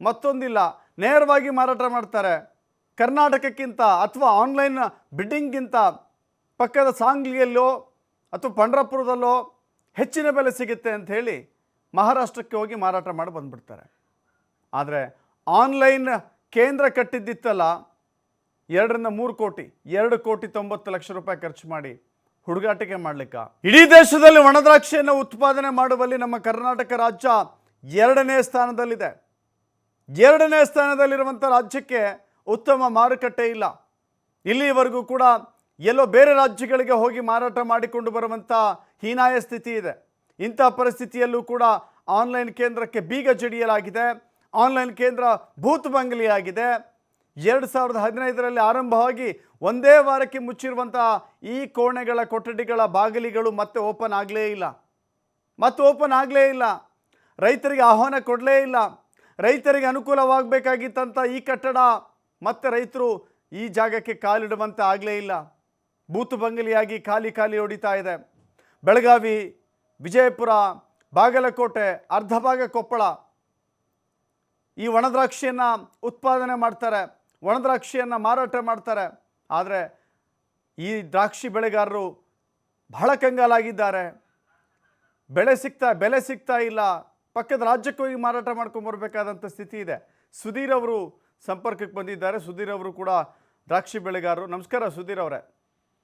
ಮತ್ತೊಂದಿಲ್ಲ, ನೇರವಾಗಿ ಮಾರಾಟ ಮಾಡ್ತಾರೆ. ಕರ್ನಾಟಕಕ್ಕಿಂತ ಅಥವಾ ಆನ್ಲೈನ್ ಬಿಡ್ಡಿಂಗ್ಗಿಂತ ಪಕ್ಕದ ಸಾಂಗ್ಲಿಯಲ್ಲೋ ಅಥವಾ ಪಂಡ್ರಾಪುರದಲ್ಲೋ ಹೆಚ್ಚಿನ ಬೆಲೆ ಸಿಗುತ್ತೆ ಅಂತ ಹೇಳಿ ಮಹಾರಾಷ್ಟ್ರಕ್ಕೆ ಹೋಗಿ ಮಾರಾಟ ಮಾಡಿ ಬಂದುಬಿಡ್ತಾರೆ. ಆದರೆ ಆನ್ಲೈನ್ ಕೇಂದ್ರ ಕಟ್ಟಿದ್ದಿತ್ತಲ್ಲ, ಎರಡರಿಂದ ಮೂರು ಕೋಟಿ, ಎರಡು ಕೋಟಿ ತೊಂಬತ್ತು ಲಕ್ಷ ರೂಪಾಯಿ ಖರ್ಚು ಮಾಡಿ ಹುಡುಗಾಟಿಕೆ ಮಾಡಲಿಕ್ಕ? ಇಡೀ ದೇಶದಲ್ಲಿ ಒಣದ್ರಾಕ್ಷಿಯನ್ನು ಉತ್ಪಾದನೆ ಮಾಡುವಲ್ಲಿ ನಮ್ಮ ಕರ್ನಾಟಕ ರಾಜ್ಯ ಎರಡನೇ ಸ್ಥಾನದಲ್ಲಿದೆ. ಎರಡನೇ ಸ್ಥಾನದಲ್ಲಿರುವಂಥ ರಾಜ್ಯಕ್ಕೆ ಉತ್ತಮ ಮಾರುಕಟ್ಟೆ ಇಲ್ಲ. ಇಲ್ಲಿವರೆಗೂ ಕೂಡ ಎಲ್ಲೋ ಬೇರೆ ರಾಜ್ಯಗಳಿಗೆ ಹೋಗಿ ಮಾರಾಟ ಮಾಡಿಕೊಂಡು ಬರುವಂಥ ಹೀನಾಯ ಸ್ಥಿತಿ ಇದೆ. ಇಂಥ ಪರಿಸ್ಥಿತಿಯಲ್ಲೂ ಕೂಡ ಆನ್ಲೈನ್ ಕೇಂದ್ರಕ್ಕೆ ಬೀಗ ಜಡಿಯಲಾಗಿದೆ. ಆನ್ಲೈನ್ ಕೇಂದ್ರ ಭೂತ್ ಬಂಗಲಿಯಾಗಿದೆ ಎರಡು ಸಾವಿರದ ಹದಿನೈದರಲ್ಲಿ ಆರಂಭವಾಗಿ ಒಂದೇ ವಾರಕ್ಕೆ ಮುಚ್ಚಿರುವಂತಹ ಈ ಕೋಣೆಗಳ ಕೊಠಡಿಗಳ ಬಾಗಿಲಿಗಳು ಮತ್ತೆ ಓಪನ್ ಆಗಲೇ ಇಲ್ಲ. ಮತ್ತೆ ಓಪನ್ ಆಗಲೇ ಇಲ್ಲ. ರೈತರಿಗೆ ಆಹ್ವಾನ ಕೊಡಲೇ ಇಲ್ಲ. ರೈತರಿಗೆ ಅನುಕೂಲವಾಗಬೇಕಾಗಿತ್ತಂತ ಈ ಕಟ್ಟಡ ಮತ್ತೆ ರೈತರು ಈ ಜಾಗಕ್ಕೆ ಕಾಲಿಡುವಂತೆ ಆಗಲೇ ಇಲ್ಲ. ಬೂತು ಬಂಗಲಿಯಾಗಿ ಖಾಲಿ ಖಾಲಿ ಹೊಡಿತಾ ಇದೆ. ಬೆಳಗಾವಿ, ವಿಜಯಪುರ, ಬಾಗಲಕೋಟೆ ಅರ್ಧ ಭಾಗ ಕೊಪ್ಪಳ ಈ ಒಣದ್ರಾಕ್ಷಿಯನ್ನು ಉತ್ಪಾದನೆ ಮಾಡ್ತಾರೆ. ಒಣದ್ರಾಕ್ಷಿಯನ್ನು ಮಾರಾಟ ಮಾಡ್ತಾರೆ. ಆದರೆ ಈ ದ್ರಾಕ್ಷಿ ಬೆಳೆಗಾರರು ಬಹಳ ಕಂಗಾಲಾಗಿದ್ದಾರೆ. ಬೆಳೆ ಸಿಗ್ತಾ ಬೆಲೆ ಸಿಗ್ತಾ ಇಲ್ಲ. ಪಕ್ಕದ ರಾಜ್ಯಕ್ಕೆ ಹೋಗಿ ಮಾರಾಟ ಮಾಡ್ಕೊಂಬರ್ಬೇಕಾದಂಥ ಸ್ಥಿತಿ ಇದೆ. ಸುಧೀರ್ ಅವರು ಸಂಪರ್ಕಕ್ಕೆ ಬಂದಿದ್ದಾರೆ. ಸುಧೀರ್ ಅವರು ಕೂಡ ದ್ರಾಕ್ಷಿ ಬೆಳೆಗಾರರು. ನಮಸ್ಕಾರ ಸುಧೀರ್ ಅವರೇ.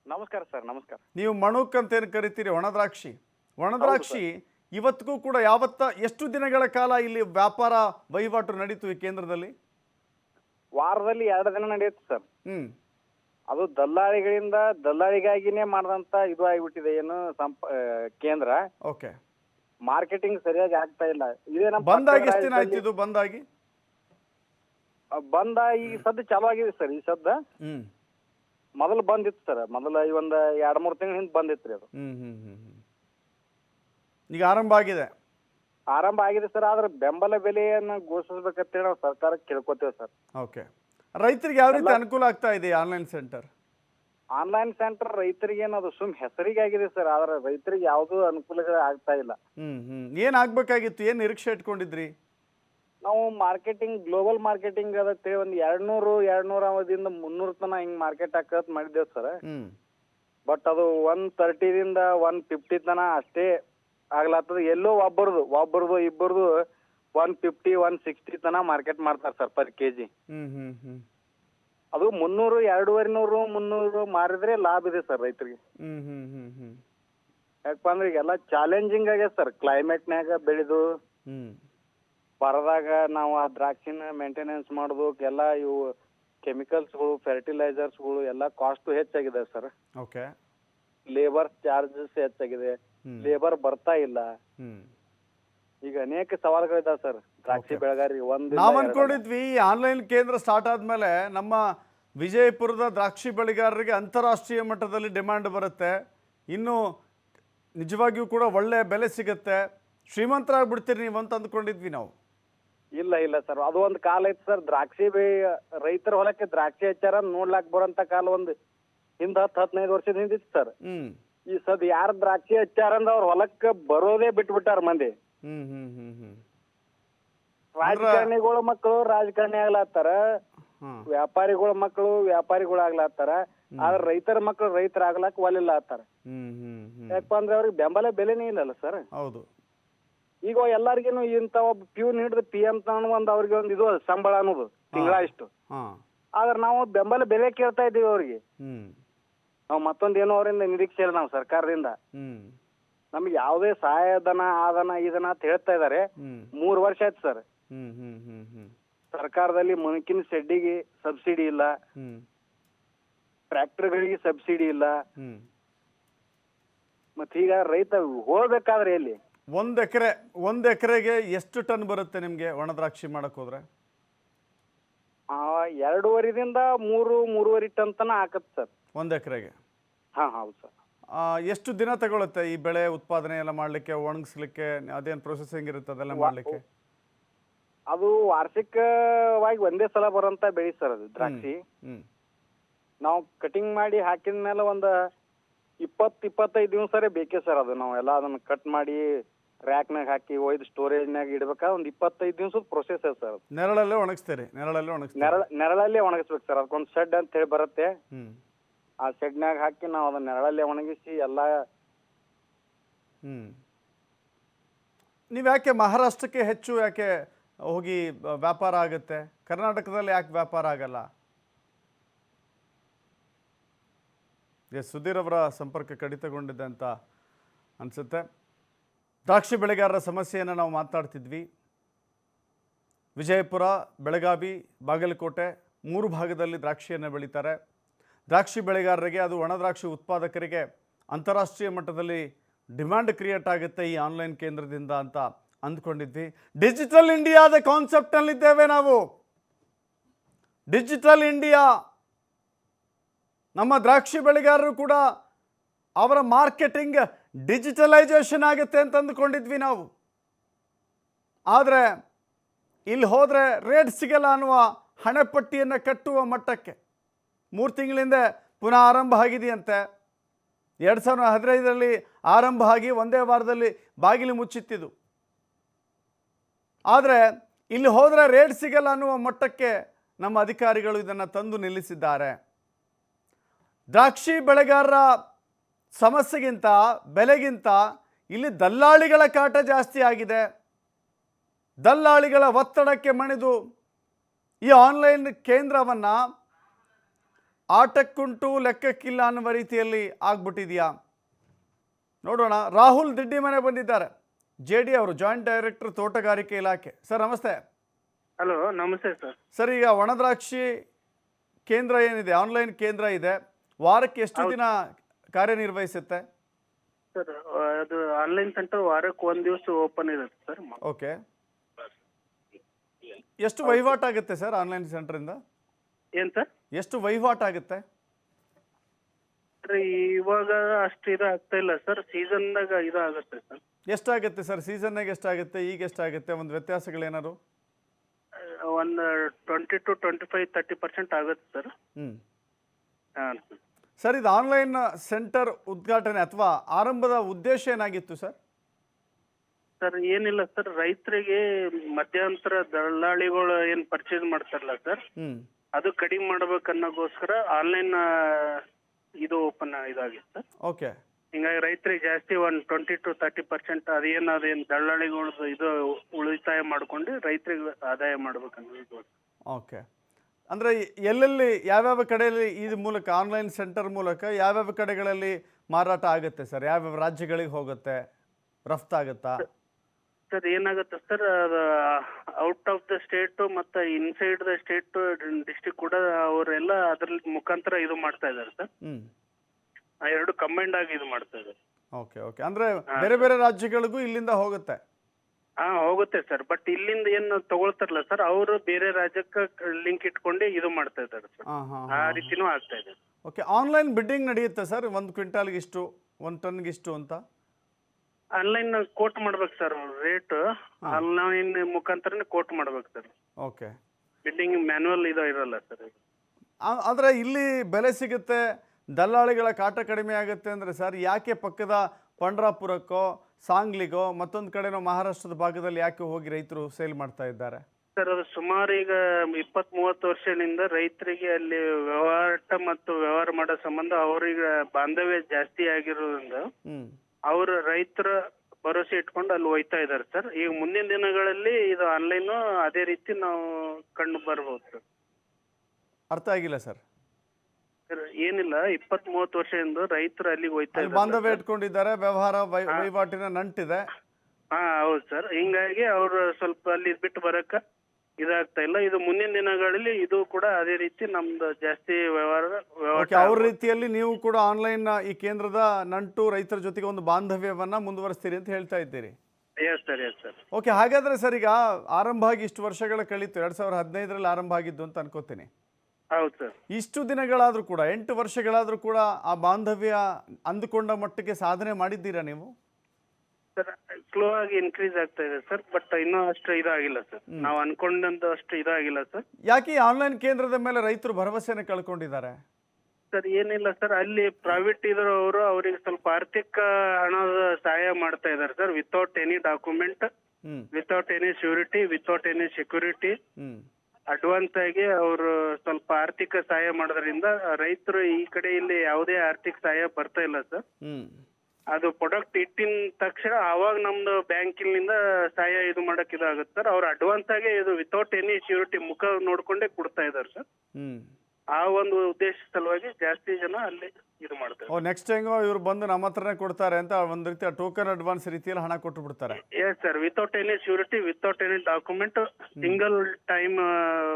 ನಮಸ್ಕಾರ ಸರ್ ನಮಸ್ಕಾರ. ನೀವು ಮಣುಕ್ ಅಂತ ಏನು ಕರಿತೀರಿ? ಒಣದ್ರಾಕ್ಷಿ. ಒಣದ್ರಾಕ್ಷಿ ಇವತ್ತಿಗೂ ಕೂಡ ಯಾವತ್ತ ಎಷ್ಟು ದಿನಗಳ ಕಾಲ ಇಲ್ಲಿ ವ್ಯಾಪಾರ ವಹಿವಾಟು ನಡೀತು ಈ ಕೇಂದ್ರದಲ್ಲಿ? ವಾರದಲ್ಲಿ ಎರಡು ದಿನ ನಡೆಯುತ್ತೆ ಸರ್. ಅದು ದಲ್ಲಾಳಿಗಳಿಂದ ದಲ್ಲಾಳಿಗಾಗಿನೇ ಮಾಡಿದಂತ ಇದು ಆಗಿಬಿಟ್ಟಿದೆ ಏನು ಸಂಪ ಆ, ಕೇಂದ್ರ. ಓಕೆ. ಮಾರ್ಕೆಟಿಂಗ್ ಸರಿಯಾಗಿ ಆಗ್ತಾ ಇಲ್ಲ. ಇದೇ ನಮ್ಮ ಬಂದಾಗಿ ಪಕ್ಕದ ದಿನ ಆಯ್ತು ರಾಜ್ಯದಲ್ಲಿ- ಇದು ಬಂದಾಗಿ ಆ, ಬಂದ ಈಗ ಸದ್ಯ ಚಾಲೂ ಆಗಿದೆ ಸರ್ ಈ ಸದ್ದ ಮೊದಲು ಬಂದಿತ್ತು ಸರ್ ಮೊದಲ ಈ ಒಂದ್ ಎರಡ್ ಮೂರ್ ತಿಂಗಳ ಹಿಂದೆ ಬಂದಿತ್ತು ರೀ ಅದು. ಈಗ ಆರಂಭ ಆಗಿದೆ. ಆರಂಭ ಆಗಿದೆ ಸರ್ ಆದ್ರೆ ಬೆಂಬಲ ಬೆಲೆಯನ್ನ ಘೋಷಿಸಬೇಕಂತ ಹೇಳಿ ನಾವು ಸರ್ಕಾರಕ್ಕೆ ಕೇಳ್ಕೊತೇವೆ ಸರ್. ಓಕೆ. ರೈತರಿಗೆ ಯಾವ ರೀತಿ ಅನುಕೂಲ ಆಗ್ತಾ ಇದೆ ಆನ್ಲೈನ್ ಸೆಂಟರ್? ಆನ್ಲೈನ್ ಸೆಂಟರ್ ರೈತರಿಗೆ ಏನದು ಸುಮ್ ಹೆಸರಿಗೆ ಆಗಿದೆ ಸರ್ ಆದ್ರೆ ರೈತರಿಗೆ ಯಾವುದೂ ಅನುಕೂಲಗಳು ಆಗ್ತಾ ಇಲ್ಲ. ಹ್ಮ್ ಹ್ಮ್. ಏನು ಆಗಬೇಕಾಗಿತ್ತು? ಏನು ನಿರೀಕ್ಷೆ ಇಟ್ಕೊಂಡಿದ್ರಿ? ನಾವು ಮಾರ್ಕೆಟಿಂಗ್ ಗ್ಲೋಬಲ್ ಮಾರ್ಕೆಟಿಂಗ್ ಅದಕ್ಕೆ ಒಂದ್ ಎರಡ್ನೂರು ಎರಡ್ನೂರ ಅವಧಿಯಿಂದ ಮುನ್ನೂರು ತನ ಹಿಂಗ್ ಮಾರ್ಕೆಟ್ ಹಾಕತ್ ಮಾಡಿದ್ದೇವೆ ಸರ್. ಬಟ್ ಅದು ಒನ್ ತರ್ಟಿದಿಂದ ಒನ್ ಫಿಫ್ಟಿ ತನ ಅಷ್ಟೇ ಆಗ್ಲಾತದ. ಎಲ್ಲೋ ಒಬ್ಬರದು ಒಬ್ಬರದು ಇಬ್ಬರದು ಒನ್ ಫಿಫ್ಟಿ ಒನ್ ಸಿಕ್ಸ್ಟಿ ತನ ಮಾರ್ಕೆಟ್ ಮಾಡ್ತಾರೆ ಸರ್ ಪರ್ ಕೆ ಜಿ ಅದು ಮುನ್ನೂರು ಎರಡೂವರೆ ನೂರು ಮುನ್ನೂರು ಮಾರಿದ್ರೆ ಲಾಭ ಇದೆ ಸರ್ ರೈತರಿಗೆ. ಯಾಕಪ್ಪ ಅಂದ್ರೆ ಈಗೆಲ್ಲ ಚಾಲೆಂಜಿಂಗ್ ಆಗ್ಯದ ಸರ್ ಕ್ಲೈಮೇಟ್ನ್ಯಾಗ ಬೆಳೆದು. ಹ್ಞೂ ಬರದಾಗ ನಾವು ಆ ದ್ರಾಕ್ಷಿನ ಮೇಂಟೆನೆನ್ಸ್ ಮಾಡೋದು ಎಲ್ಲ ಇವು ಕೆಮಿಕಲ್ಸ್ಗಳು ಫರ್ಟಿಲೈಸರ್ಸ್ಗಳು ಎಲ್ಲ ಕಾಸ್ಟ್ ಹೆಚ್ಚಾಗಿದೆ ಸರ್ ಓಕೆ ಲೇಬರ್ ಚಾರ್ಜಸ್ ಹೆಚ್ಚಾಗಿದೆ. ಹ್ಮ್. ಲೇಬರ್ ಬರ್ತಾ ಇಲ್ಲ. ಈಗ ಅನೇಕ ಸವಾಲುಗಳಿದಾವೆ ಸರ್. ದ್ರಾಕ್ಷಿ ಬೆಳೆಗಾರಿ ಒಂದು ನಾವು ಅನ್ಕೊಂಡಿದ್ವಿ ಆನ್ಲೈನ್ ಕೇಂದ್ರ ಸ್ಟಾರ್ಟ್ ಆದ್ಮೇಲೆ ನಮ್ಮ ವಿಜಯಪುರದ ದ್ರಾಕ್ಷಿ ಬೆಳೆಗಾರರಿಗೆ ಅಂತಾರಾಷ್ಟ್ರೀಯ ಮಟ್ಟದಲ್ಲಿ ಡಿಮ್ಯಾಂಡ್ ಬರುತ್ತೆ. ಇನ್ನು ನಿಜವಾಗಿಯೂ ಕೂಡ ಒಳ್ಳೆ ಬೆಲೆ ಸಿಗುತ್ತೆ. ಶ್ರೀಮಂತರಾಗ್ಬಿಡ್ತೀರಿ ನೀವು ಅಂತ ಅಂದ್ಕೊಂಡಿದ್ವಿ ನಾವು. ಇಲ್ಲ ಇಲ್ಲ ಸರ್. ಅದು ಒಂದು ಕಾಲ ಐತಿ ಸರ್. ದ್ರಾಕ್ಷಿ ಬೇ ರೈತರ ಹೊಲಕ್ಕೆ ದ್ರಾಕ್ಷಿ ಹೆಚ್ಚಾರ ನೋಡ್ಲಾಕ್ ಬರೋಂತ ಕಾಲ ಒಂದು ಹಿಂದ ಹತ್ತು ಹದಿನೈದು ವರ್ಷದ ಹಿಂದಿತ್ತು ಸರ್. ಈ ಸದ್ ಯಾರ ದ್ರಾಕ್ಷಿ ಹಚ್ಚಾರಂದ್ರ ಅವ್ರ ಹೊಲಕ್ಕ ಬರೋದೇ ಬಿಟ್ಬಿಟ್ಟಾರ ಮಂದಿ. ರಾಜಕಾರಣಿಗಳ ಮಕ್ಕಳು ರಾಜಕಾರಣಿ ಆಗ್ಲಾತಾರ ವ್ಯಾಪಾರಿಗಳ ಮಕ್ಕಳು ವ್ಯಾಪಾರಿಗಳು ಆಗ್ಲಾತಾರ ಆದ್ರ ರೈತರ ಮಕ್ಕಳು ರೈತರ ಆಗ್ಲಾಕ್ ಒಲಿಲ್ಲ ಆತಾರ ಯಾಕಪ್ಪ ಅಂದ್ರೆ ಅವ್ರಿಗೆ ಬೆಂಬಲ ಬೆಲೆನೇ ಇಲ್ಲಲ್ಲ ಸರ್. ಹೌದು. ಈಗ ಎಲ್ಲಾರ್ಗೇನು ಇಂತ ಒಬ್ಬ ಪ್ಯೂನ್ ಹಿಡಿದು ಪಿ ಎಂ ತಾನು ಒಂದ್ ಅವ್ರಿಗೆ ಒಂದ್ ಇದು ಸಂಬಳ ಅನ್ನೋದು ತಿಂಗಳ ಇಷ್ಟು. ಹಾ. ಆದ್ರೆ ನಾವು ಬೆಂಬಲ ಬೆಲೆ ಕೇಳ್ತಾ ಇದೀವಿ ಅವ್ರಿಗೆ. ನಾವು ಮತ್ತೊಂದೇನೋ ಅವರಿಂದ ನಿರೀಕ್ಷೆ ಇಲ್ಲ ನಾವು ಸರ್ಕಾರದಿಂದ. ಹ್ಞೂ ನಮ್ಗೆ ಯಾವುದೇ ಸಹಾಯಧನ ಆದನ ಇದನ ಅಂತ ಹೇಳ್ತಾ ಇದಾರೆ ಮೂರ್ ಮೂರು ವರ್ಷ ಆಯ್ತು ಸರ್. ಸರ್ಕಾರದಲ್ಲಿ ಮಣಕಿನ ಶೆಡ್ಡಿಗೆ ಸಬ್ಸಿಡಿ ಇಲ್ಲ. ಟ್ರಾಕ್ಟರ್ ಟ್ರ್ಯಾಕ್ಟರ್ಗಳಿಗೆ ಸಬ್ಸಿಡಿ ಇಲ್ಲ. ಮತ್ ಮತ್ತೆ ಈಗ ರೈತ ಹೋಗ್ಬೇಕಾದ್ರೆ ಎಲ್ಲಿ? ಒಂದು ಎಕರೆ ಒಂದ್ ಎಕರೆಗೆ ಎಷ್ಟು ಟನ್ ಬರುತ್ತೆ ನಿಮಗೆ ಒಣದ್ರಾಕ್ಷಿ ಮಾಡಕ್ಕೆ ಹೋದ್ರೆ? ಆ, ಎರಡೂವರೆದಿಂದ ಮೂರು ಮೂರುವರೆ ಟನ್ ತನ ಹಾಕತ್ ಸರ್. ಒಂದು ಎಕರೆಗೆ. ಹಾ ಹೌದು ಸರ್. ಎಷ್ಟು ದಿನ ತಗೊಳುತ್ತೆ ಈ ಬೆಳೆ ಉತ್ಪಾದನೆ ಎಲ್ಲ ಮಾಡಲಿಕ್ಕೆ ಒಣಗಿಸ್ಲಿಕ್ಕೆ ಅದೇನು ಪ್ರೊಸೆಸಿಂಗ್ ಇರುತ್ತೆ ಅದೆಲ್ಲ ಮಾಡಲಿಕ್ಕೆ? ಅದು ವಾರ್ಷಿಕವಾಗಿ ಒಂದೇ ಸಲ ಬರೋಂತ ಬೆಳೆ ಸರ್ ಅದು ದ್ರಾಕ್ಷಿ. ನಾವು ಕಟಿಂಗ್ ಮಾಡಿ ಹಾಕಿದ ಮೇಲೆ ಒಂದು ಇಪ್ಪತ್ತು ಇಪ್ಪತ್ತೈದು ದಿವಸರೇ ಬೇಕೇ ಸರ್ ಅದು ನಾವು ಎಲ್ಲ ಅದನ್ನ ಕಟ್ ಮಾಡಿ ರ್ಯಾಕ್ನಾಗ ಹಾಕಿ ಒಯ್ದು ಸ್ಟೋರೇಜ್ನಾಗ ಇಡ್ಬೇಕಾದ್ರೆ ಒಂದು ಇಪ್ಪತ್ತೈದು ದಿವಸದ ಪ್ರೊಸೆಸ್ ಸರ್ ನೆರಳಲ್ಲೇ ಒಣಗಿಸ್ತೀರಿ ನೆರಳಲ್ಲೇ ಒಣಗಿಸ್ ನೆರಳ ನೆರಳಲ್ಲೇ ಒಣಗಿಸ್ಬೇಕು ಸರ್ ಅದಕ್ಕೊಂದು ಶೆಡ್ ಅಂತ ಹೇಳಿ ಬರುತ್ತೆ. ಆ ಶೆಡ್ನ್ಯಾಗ ಹಾಕಿ ನಾವು ಅದನ್ನ ನೆರಳಲ್ಲಿ ಒಣಗಿಸಿ ಎಲ್ಲ ಹ್ಞೂ ನೀವು ಯಾಕೆ ಮಹಾರಾಷ್ಟ್ರಕ್ಕೆ ಹೆಚ್ಚು ಯಾಕೆ ಹೋಗಿ ವ್ಯಾಪಾರ ಆಗುತ್ತೆ? ಕರ್ನಾಟಕದಲ್ಲಿ ಯಾಕೆ ವ್ಯಾಪಾರ ಆಗಲ್ಲ? ಎಸ್ ಸುಧೀರ್ ಅವರ ಸಂಪರ್ಕ ಕಡಿತಗೊಂಡಿದೆ ಅಂತ ಅನ್ಸುತ್ತೆ. ದ್ರಾಕ್ಷಿ ಬೆಳೆಗಾರರ ಸಮಸ್ಯೆಯನ್ನು ನಾವು ಮಾತಾಡ್ತಿದ್ವಿ. ವಿಜಯಪುರ, ಬೆಳಗಾವಿ, ಬಾಗಲಕೋಟೆ ಮೂರು ಭಾಗದಲ್ಲಿ ದ್ರಾಕ್ಷಿಯನ್ನು ಬೆಳೀತಾರೆ. ದ್ರಾಕ್ಷಿ ಬೆಳೆಗಾರರಿಗೆ ಅದು ಒಣ ದ್ರಾಕ್ಷಿ ಉತ್ಪಾದಕರಿಗೆ ಅಂತಾರಾಷ್ಟ್ರೀಯ ಮಟ್ಟದಲ್ಲಿ ಡಿಮ್ಯಾಂಡ್ ಕ್ರಿಯೇಟ್ ಆಗುತ್ತೆ ಈ ಆನ್ಲೈನ್ ಕೇಂದ್ರದಿಂದ ಅಂತ ಅಂದ್ಕೊಂಡಿದ್ವಿ. ಡಿಜಿಟಲ್ ಇಂಡಿಯಾದ ಕಾನ್ಸೆಪ್ಟಲ್ಲಿದ್ದೇವೆ ನಾವು. Digital India. ನಮ್ಮ ದ್ರಾಕ್ಷಿ ಬೆಳೆಗಾರರು ಕೂಡ ಅವರ ಮಾರ್ಕೆಟಿಂಗ್ ಡಿಜಿಟಲೈಸೇಷನ್ ಆಗುತ್ತೆ ಅಂತ ಅಂದ್ಕೊಂಡಿದ್ವಿ ನಾವು. ಆದರೆ, ಇಲ್ಲಿ ಹೋದರೆ ರೇಟ್ ಸಿಗಲ್ಲ ಅನ್ನುವ ಹಣೆಪಟ್ಟಿಯನ್ನು ಕಟ್ಟುವ ಮಟ್ಟಕ್ಕೆ ಮೂರು ತಿಂಗಳಿಂದ ಪುನಃ ಆರಂಭ ಆಗಿದೆಯಂತೆ. ಎರಡು ಸಾವಿರದ ಹದಿನೈದರಲ್ಲಿ ಆರಂಭ ಆಗಿ ಒಂದೇ ವಾರದಲ್ಲಿ ಬಾಗಿಲು ಮುಚ್ಚಿತ್ತಿದ್ದು. ಆದರೆ ಇಲ್ಲಿ ಹೋದರೆ ರೇಟ್ ಸಿಗಲ್ಲ ಅನ್ನುವ ಮಟ್ಟಕ್ಕೆ ನಮ್ಮ ಅಧಿಕಾರಿಗಳು ಇದನ್ನು ತಂದು ನಿಲ್ಲಿಸಿದ್ದಾರೆ. ದ್ರಾಕ್ಷಿ ಬೆಳೆಗಾರರ ಸಮಸ್ಯೆಗಿಂತ, ಬೆಲೆಗಿಂತ ಇಲ್ಲಿ ದಲ್ಲಾಳಿಗಳ ಕಾಟ ಜಾಸ್ತಿ ಆಗಿದೆ. ದಲ್ಲಾಳಿಗಳ ಒತ್ತಡಕ್ಕೆ ಮಣಿದು ಈ ಆನ್ಲೈನ್ ಕೇಂದ್ರವನ್ನು ಆಟಕ್ಕುಂಟು ಲೆಕ್ಕಕ್ಕಿಲ್ಲ ಅನ್ನುವ ರೀತಿಯಲ್ಲಿ ಆಗ್ಬಿಟ್ಟಿದೆಯಾ? ನೋಡೋಣ. ರಾಹುಲ್ ದಿಡ್ಡಿ ಮನೆ ಬಂದಿದ್ದಾರೆ. ಜೆ ಡಿ ಅವರು ಜಾಯಿಂಟ್ ಡೈರೆಕ್ಟರ್ ತೋಟಗಾರಿಕೆ ಇಲಾಖೆ. ಸರ್ ನಮಸ್ತೆ. ಹಲೋ ನಮಸ್ತೆ ಸರ್. ಸರ್ ಈಗ ಒಣದ್ರಾಕ್ಷಿ ಕೇಂದ್ರ ಏನಿದೆ? ಆನ್ಲೈನ್ ಕೇಂದ್ರ ಇದೆ. ವಾರಕ್ಕೆ ಎಷ್ಟು ದಿನ ಕಾರ್ಯನಿರ್ವಹಿಸುತ್ತೆ? ಸರ್ ಅದು ಆನ್ಲೈನ್ ಸೆಂಟರ್ ವಾರಕ್ಕೆ ಒಂದು ದಿವಸ ಓಪನ್ ಇರುತ್ತೆ ಸರ್. ಓಕೆ. ಎಷ್ಟು ವಹಿವಾಟಾಗುತ್ತೆ ಸರ್ ಆನ್ಲೈನ್ ಸೆಂಟರ್ ಇಂದ ಏನ್ ಸರ್? ಎಷ್ಟು ವಹಿವಾಟಾಗುತ್ತೆ ಆಗುತ್ತೆ? ಇವಾಗ ಅಷ್ಟು ಇದು ಆಗ್ತಾ ಇಲ್ಲ ಸರ್. ಸೀಸನ್ದಾಗ ಇದು ಆಗುತ್ತೆ ಸರ್. ಎಷ್ಟಾಗುತ್ತೆ ಸರ್? ಸೀಸನ್ನಾಗ ಎಷ್ಟಾಗುತ್ತೆ? ಈಗ ಎಷ್ಟಾಗುತ್ತೆ? ಒಂದು ವ್ಯತ್ಯಾಸಗಳೇನಾದ್ರು? ಒಂದು twenty to twenty five thirty percent ಆಗುತ್ತೆ ಸರ್. ಹ್ಞೂ ಹಾಂ ಸರ್. ಇದು ಆನ್ಲೈನ್ ಸೆಂಟರ್ ಉದ್ಘಾಟನೆ ಅಥವಾ ಆರಂಭದ ಉದ್ದೇಶ ಏನಾಗಿತ್ತು ಸರ್? ಸರ್ ಏನಿಲ್ಲ ಸರ್. ರೈತರಿಗೆ ಮಧ್ಯಂತರ ದಲ್ಲಾಳಿಗಳು ಏನು ಪರ್ಚೇಸ್ ಮಾಡ್ತಾರಲ್ಲ ಸರ್. ಹ್ಞೂ ಅದು ಕಡಿಮೆ ಮಾಡ್ಬೇಕನ್ನೋಗೋಸ್ಕರ ಆನ್ಲೈನ್ ಇದು ಓಪನ್ ಇದಾಗಿತ್ತು ಸರ್. ಓಕೆ ಹಿಂಗಾಗಿ ರೈತರಿಗೆ ಜಾಸ್ತಿ ಒಂದು ಟ್ವೆಂಟಿ ಟು ತರ್ಟಿ ಪರ್ಸೆಂಟ್ ಅದೇನು ಅದೇನು ದಳ್ಳಾಳಿಗಳದ್ದು ಇದು ಉಳಿತಾಯ ಮಾಡ್ಕೊಂಡು ರೈತರಿಗೆ ಆದಾಯ ಮಾಡ್ಬೇಕನ್ನೋದು. ಓಕೆ ಅಂದರೆ ಎಲ್ಲೆಲ್ಲಿ ಯಾವ್ಯಾವ ಕಡೆಯಲ್ಲಿ ಈ ಮೂಲಕ ಆನ್ಲೈನ್ ಸೆಂಟರ್ ಮೂಲಕ ಯಾವ್ಯಾವ ಕಡೆಗಳಲ್ಲಿ ಮಾರಾಟ ಆಗುತ್ತೆ ಸರ್? ಯಾವ್ಯಾವ ರಾಜ್ಯಗಳಿಗೆ ಹೋಗುತ್ತೆ? ರಫ್ತಾಗುತ್ತಾ? ಸರ್ ಏನಾಗುತ್ತೆ ಸರ್ ಅದು ಔಟ್ ಆಫ್ ದ ಸ್ಟೇಟು ಮತ್ತು ಇನ್ಸೈಡ್ ದ ಸ್ಟೇಟ್ ಡಿಸ್ಟಿಕ್ ಕೂಡ ಅವರೆಲ್ಲ ಅದ್ರ ಮುಖಾಂತರ ಇದು ಮಾಡ್ತಾ ಇದ್ದಾರೆ ಸರ್. ಆ ಎರಡು ಕಂಬೈಂಡ್ ಆಗಿ ಇದು ಮಾಡ್ತಾ ಇದ್ದಾರೆ. Okay okay. ಅಂದ್ರೆ ಬೇರೆ ಬೇರೆ ರಾಜ್ಯಗಳಿಗೂ ಇಲ್ಲಿಂದ ಹೋಗುತ್ತೆ? ಹಾ ಹೋಗುತ್ತೆ ಸರ್. ಬಟ್ ಇಲ್ಲಿಂದ ಏನು ತಗೊಳ್ತಾರಲ್ಲ ಸರ್ ಅವರು ಬೇರೆ ರಾಜ್ಯಕ್ಕೆ ಲಿಂಕ್ ಇಟ್ಕೊಂಡು ಇದು ಮಾಡ್ತಾ ಇದ್ದಾರೆ ಸರ್. ಹಾಂ ಹಾಂ ಆ ರೀತಿನೂ ಆಗ್ತಾ ಇದೆ. ಓಕೆ ಆನ್ಲೈನ್ ಬಿಡ್ಡಿಂಗ್ ನಡೆಯುತ್ತೆ ಸರ್? ಒಂದು ಕ್ವಿಂಟಾಲ್ಗೆ ಇಷ್ಟು ಒಂದು ಟನ್ಗೆ ಇಷ್ಟು ಅಂತ? ಆನ್ಲೈನ್ ಕೋಟ್ ಮಾಡ್ಬೇಕು ಸರ್ ರೇಟ್ ಆನ್ಲೈನ್ ಮುಖಾಂತರ ಕೋಟ್ ಮಾಡ್ಬೇಕು ಸರ್ ಓಕೆ ಬಿಲ್ಡಿಂಗ್ ಮ್ಯಾನುವಲ್ ಇದು ಇರಲ್ಲ ಸರ್ ಆದರೆ ಇಲ್ಲಿ ಬೆಲೆ ಸಿಗುತ್ತೆ ದಲ್ಲಾಳಿಗಳ ಕಾಟ ಕಡಿಮೆ ಆಗುತ್ತೆ ಅಂದರೆ ಸರ್ ಯಾಕೆ ಪಕ್ಕದ ಪಂಡ್ರಾಪುರಕ್ಕೋ ಸಾಂಗ್ಲಿಗೋ ಮತ್ತೊಂದು ಕಡೆನೋ ಮಹಾರಾಷ್ಟ್ರದ ಭಾಗದಲ್ಲಿ ಯಾಕೆ ಹೋಗಿ ರೈತರು ಸೇಲ್ ಮಾಡ್ತಾ ಇದ್ದಾರೆ? ಸರ್ ಅದು ಸುಮಾರು ಈಗ ಇಪ್ಪತ್ತ್ ಮೂವತ್ತು ವರ್ಷದಿಂದ ರೈತರಿಗೆ ಅಲ್ಲಿ ವ್ಯವಹಾರ ಮತ್ತು ವ್ಯವಹಾರ ಮಾಡೋ ಸಂಬಂಧ ಅವರಿಗೆ ಬಾಂಧವ್ಯ ಜಾಸ್ತಿ ಆಗಿರೋದ್ರಿಂದ ಅವರು ರೈತರ ಭರೋಸೆ ಇಟ್ಕೊಂಡು ಅಲ್ಲಿ ಒಯ್ತಾ ಇದ್ದಾರೆ ಸರ್ ಈಗ ಮುಂದಿನ ದಿನಗಳಲ್ಲಿ ಇದು ಆನ್ಲೈನ್ ಅದೇ ರೀತಿ ನಾವು ಕಂಡು ಬರ್ಬೋದು ಸರ್ ಅರ್ಥ ಆಗಿಲ್ಲ ಸರ್ ಸರ್ ಏನಿಲ್ಲ ಇಪ್ಪತ್ತ್ ಮೂವತ್ತು ವರ್ಷದಿಂದ ರೈತರು ಅಲ್ಲಿಗೆ ಹೋಯ್ತಾ ಅಲ್ಲಿ ಇದ್ದಾರೆ ಬಾಂಧವ್ಯ ಇಟ್ಕೊಂಡಿದ್ದಾರೆ ವ್ಯವಹಾರ ವೈ- ವಹಿವಾಟಿನ ನಂಟಿದೆ. ಹಾ ಹೌದು ಸರ್ ಹಿಂಗಾಗಿ ಅವರು ಸ್ವಲ್ಪ ಅಲ್ಲಿ ಬಿಟ್ಟು ಬರಕ ಇದಾಗ್ತಾ ಇಲ್ಲ. ಇದು ಮುಂದಿನ ದಿನಗಳಲ್ಲಿ ಇದು ಕೂಡ ಅದೇ ರೀತಿ ನಮ್ದು ಜಾಸ್ತಿ ವ್ಯವಹಾರ ಓಕೆ ಅವ್ರ ರೀತಿಯಲ್ಲಿ ನೀವು ಕೂಡ ಆನ್ಲೈನ್ ಈ ಕೇಂದ್ರದ ನಂಟು ರೈತರ ಜೊತೆಗೆ ಒಂದು ಬಾಂಧವ್ಯವನ್ನ ಮುಂದುವರಿಸ್ತೀರಿ ಅಂತ ಹೇಳ್ತಾ ಇದ್ದೀರಿ. Yes sir yes sir okay ಹಾಗಾದ್ರೆ ಸರ್ ಈಗ ಆರಂಭ ಆಗಿ ಇಷ್ಟು ವರ್ಷಗಳ ಕಳೀತು ಎರಡ್ ಸಾವಿರದ ಹದಿನೈದರಲ್ಲಿ ಆರಂಭ ಆಗಿದ್ದು ಅಂತ ಅನ್ಕೋತೀನಿ. ಹೌದು ಸರ್ ಇಷ್ಟು ದಿನಗಳಾದ್ರೂ ಕೂಡ ಎಂಟು ವರ್ಷಗಳಾದ್ರೂ ಕೂಡ ಆ ಬಾಂಧವ್ಯ ಅಂದುಕೊಂಡ ಮಟ್ಟಿಗೆ ಸಾಧನೆ ಮಾಡಿದ್ದೀರಾ ನೀವು? ಸರ್ ಸ್ಲೋ ಆಗಿ ಇನ್ಕ್ರೀಸ್ ಆಗ್ತಾ ಇದೆ ಸರ್ ಬಟ್ ಇನ್ನೂ ಅಷ್ಟು ಇದಾಗಿಲ್ಲ ಸರ್. ನಾವು ಅನ್ಕೊಂಡಂತ ಅಷ್ಟು ಇದಾಗಿಲ್ಲ ಸರ್. ಯಾಕೆ ಈ ಆನ್ಲೈನ್ ಕೇಂದ್ರದ ಮೇಲೆ ರೈತರು ಭರವಸೆಯನ್ನು ಕಳ್ಕೊಂಡಿದ್ದಾರೆ? ಸರ್ ಏನಿಲ್ಲ ಸರ್ ಅಲ್ಲಿ ಪ್ರೈವೇಟ್ ಇದ್ರವರು ಅವರಿಗೆ ಸ್ವಲ್ಪ ಆರ್ಥಿಕ ಹಣದ ಸಹಾಯ ಮಾಡ್ತಾ ಇದ್ದಾರೆ sir without any document without any surety without any security advance ಆಗಿ ಅವರು ಸ್ವಲ್ಪ ಆರ್ಥಿಕ ಸಹಾಯ ಮಾಡೋದ್ರಿಂದ ರೈತರು ಈ ಕಡೆ ಇಲ್ಲಿ ಯಾವುದೇ ಆರ್ಥಿಕ ಸಹಾಯ ಬರ್ತಾ ಇಲ್ಲ ಸರ್. ಅದು ಪ್ರಾಡಕ್ಟ್ ಇಟ್ಟಿನ ತಕ್ಷಣ ಅವಾಗ ನಮ್ದು ಬ್ಯಾಂಕಿನಿಂದ ಸಹಾಯ ಇದು ಮಾಡಕ್ ಇದಾಗುತ್ತೆ ಸರ್ ಅವ್ರು ಅಡ್ವಾನ್ಸ್ ಆಗಿ ಇದು ವಿತೌಟ್ ಎನಿ ಶ್ಯೂರಿಟಿ ಮುಖ ನೋಡ್ಕೊಂಡೇ ಕೊಡ್ತಾ ಇದ್ದಾರೆ ಸರ್ ಹ್ಮ್. ಆ ಒಂದು ಉದ್ದೇಶ ಸಲುವಾಗಿ ಜಾಸ್ತಿ ಜನ ಅಲ್ಲಿ ಇದು ಮಾಡ್ತಾರೆ. ಓ ನೆಕ್ಸ್ಟ್ ಹೆಂಗೋ ಇವ್ರು ಬಂದು ನಮ್ಮ ಹತ್ರನೇ ಕೊಡ್ತಾರೆ ಅಂತ ಒಂದು ರೀತಿಯ ಟೋಕನ್ ಅಡ್ವಾನ್ಸ್ ರೀತಿಯಲ್ಲಿ ಹಣ ಕೊಟ್ಟು ಬಿಡ್ತಾರೆ. Yes sir without any surety without any document single time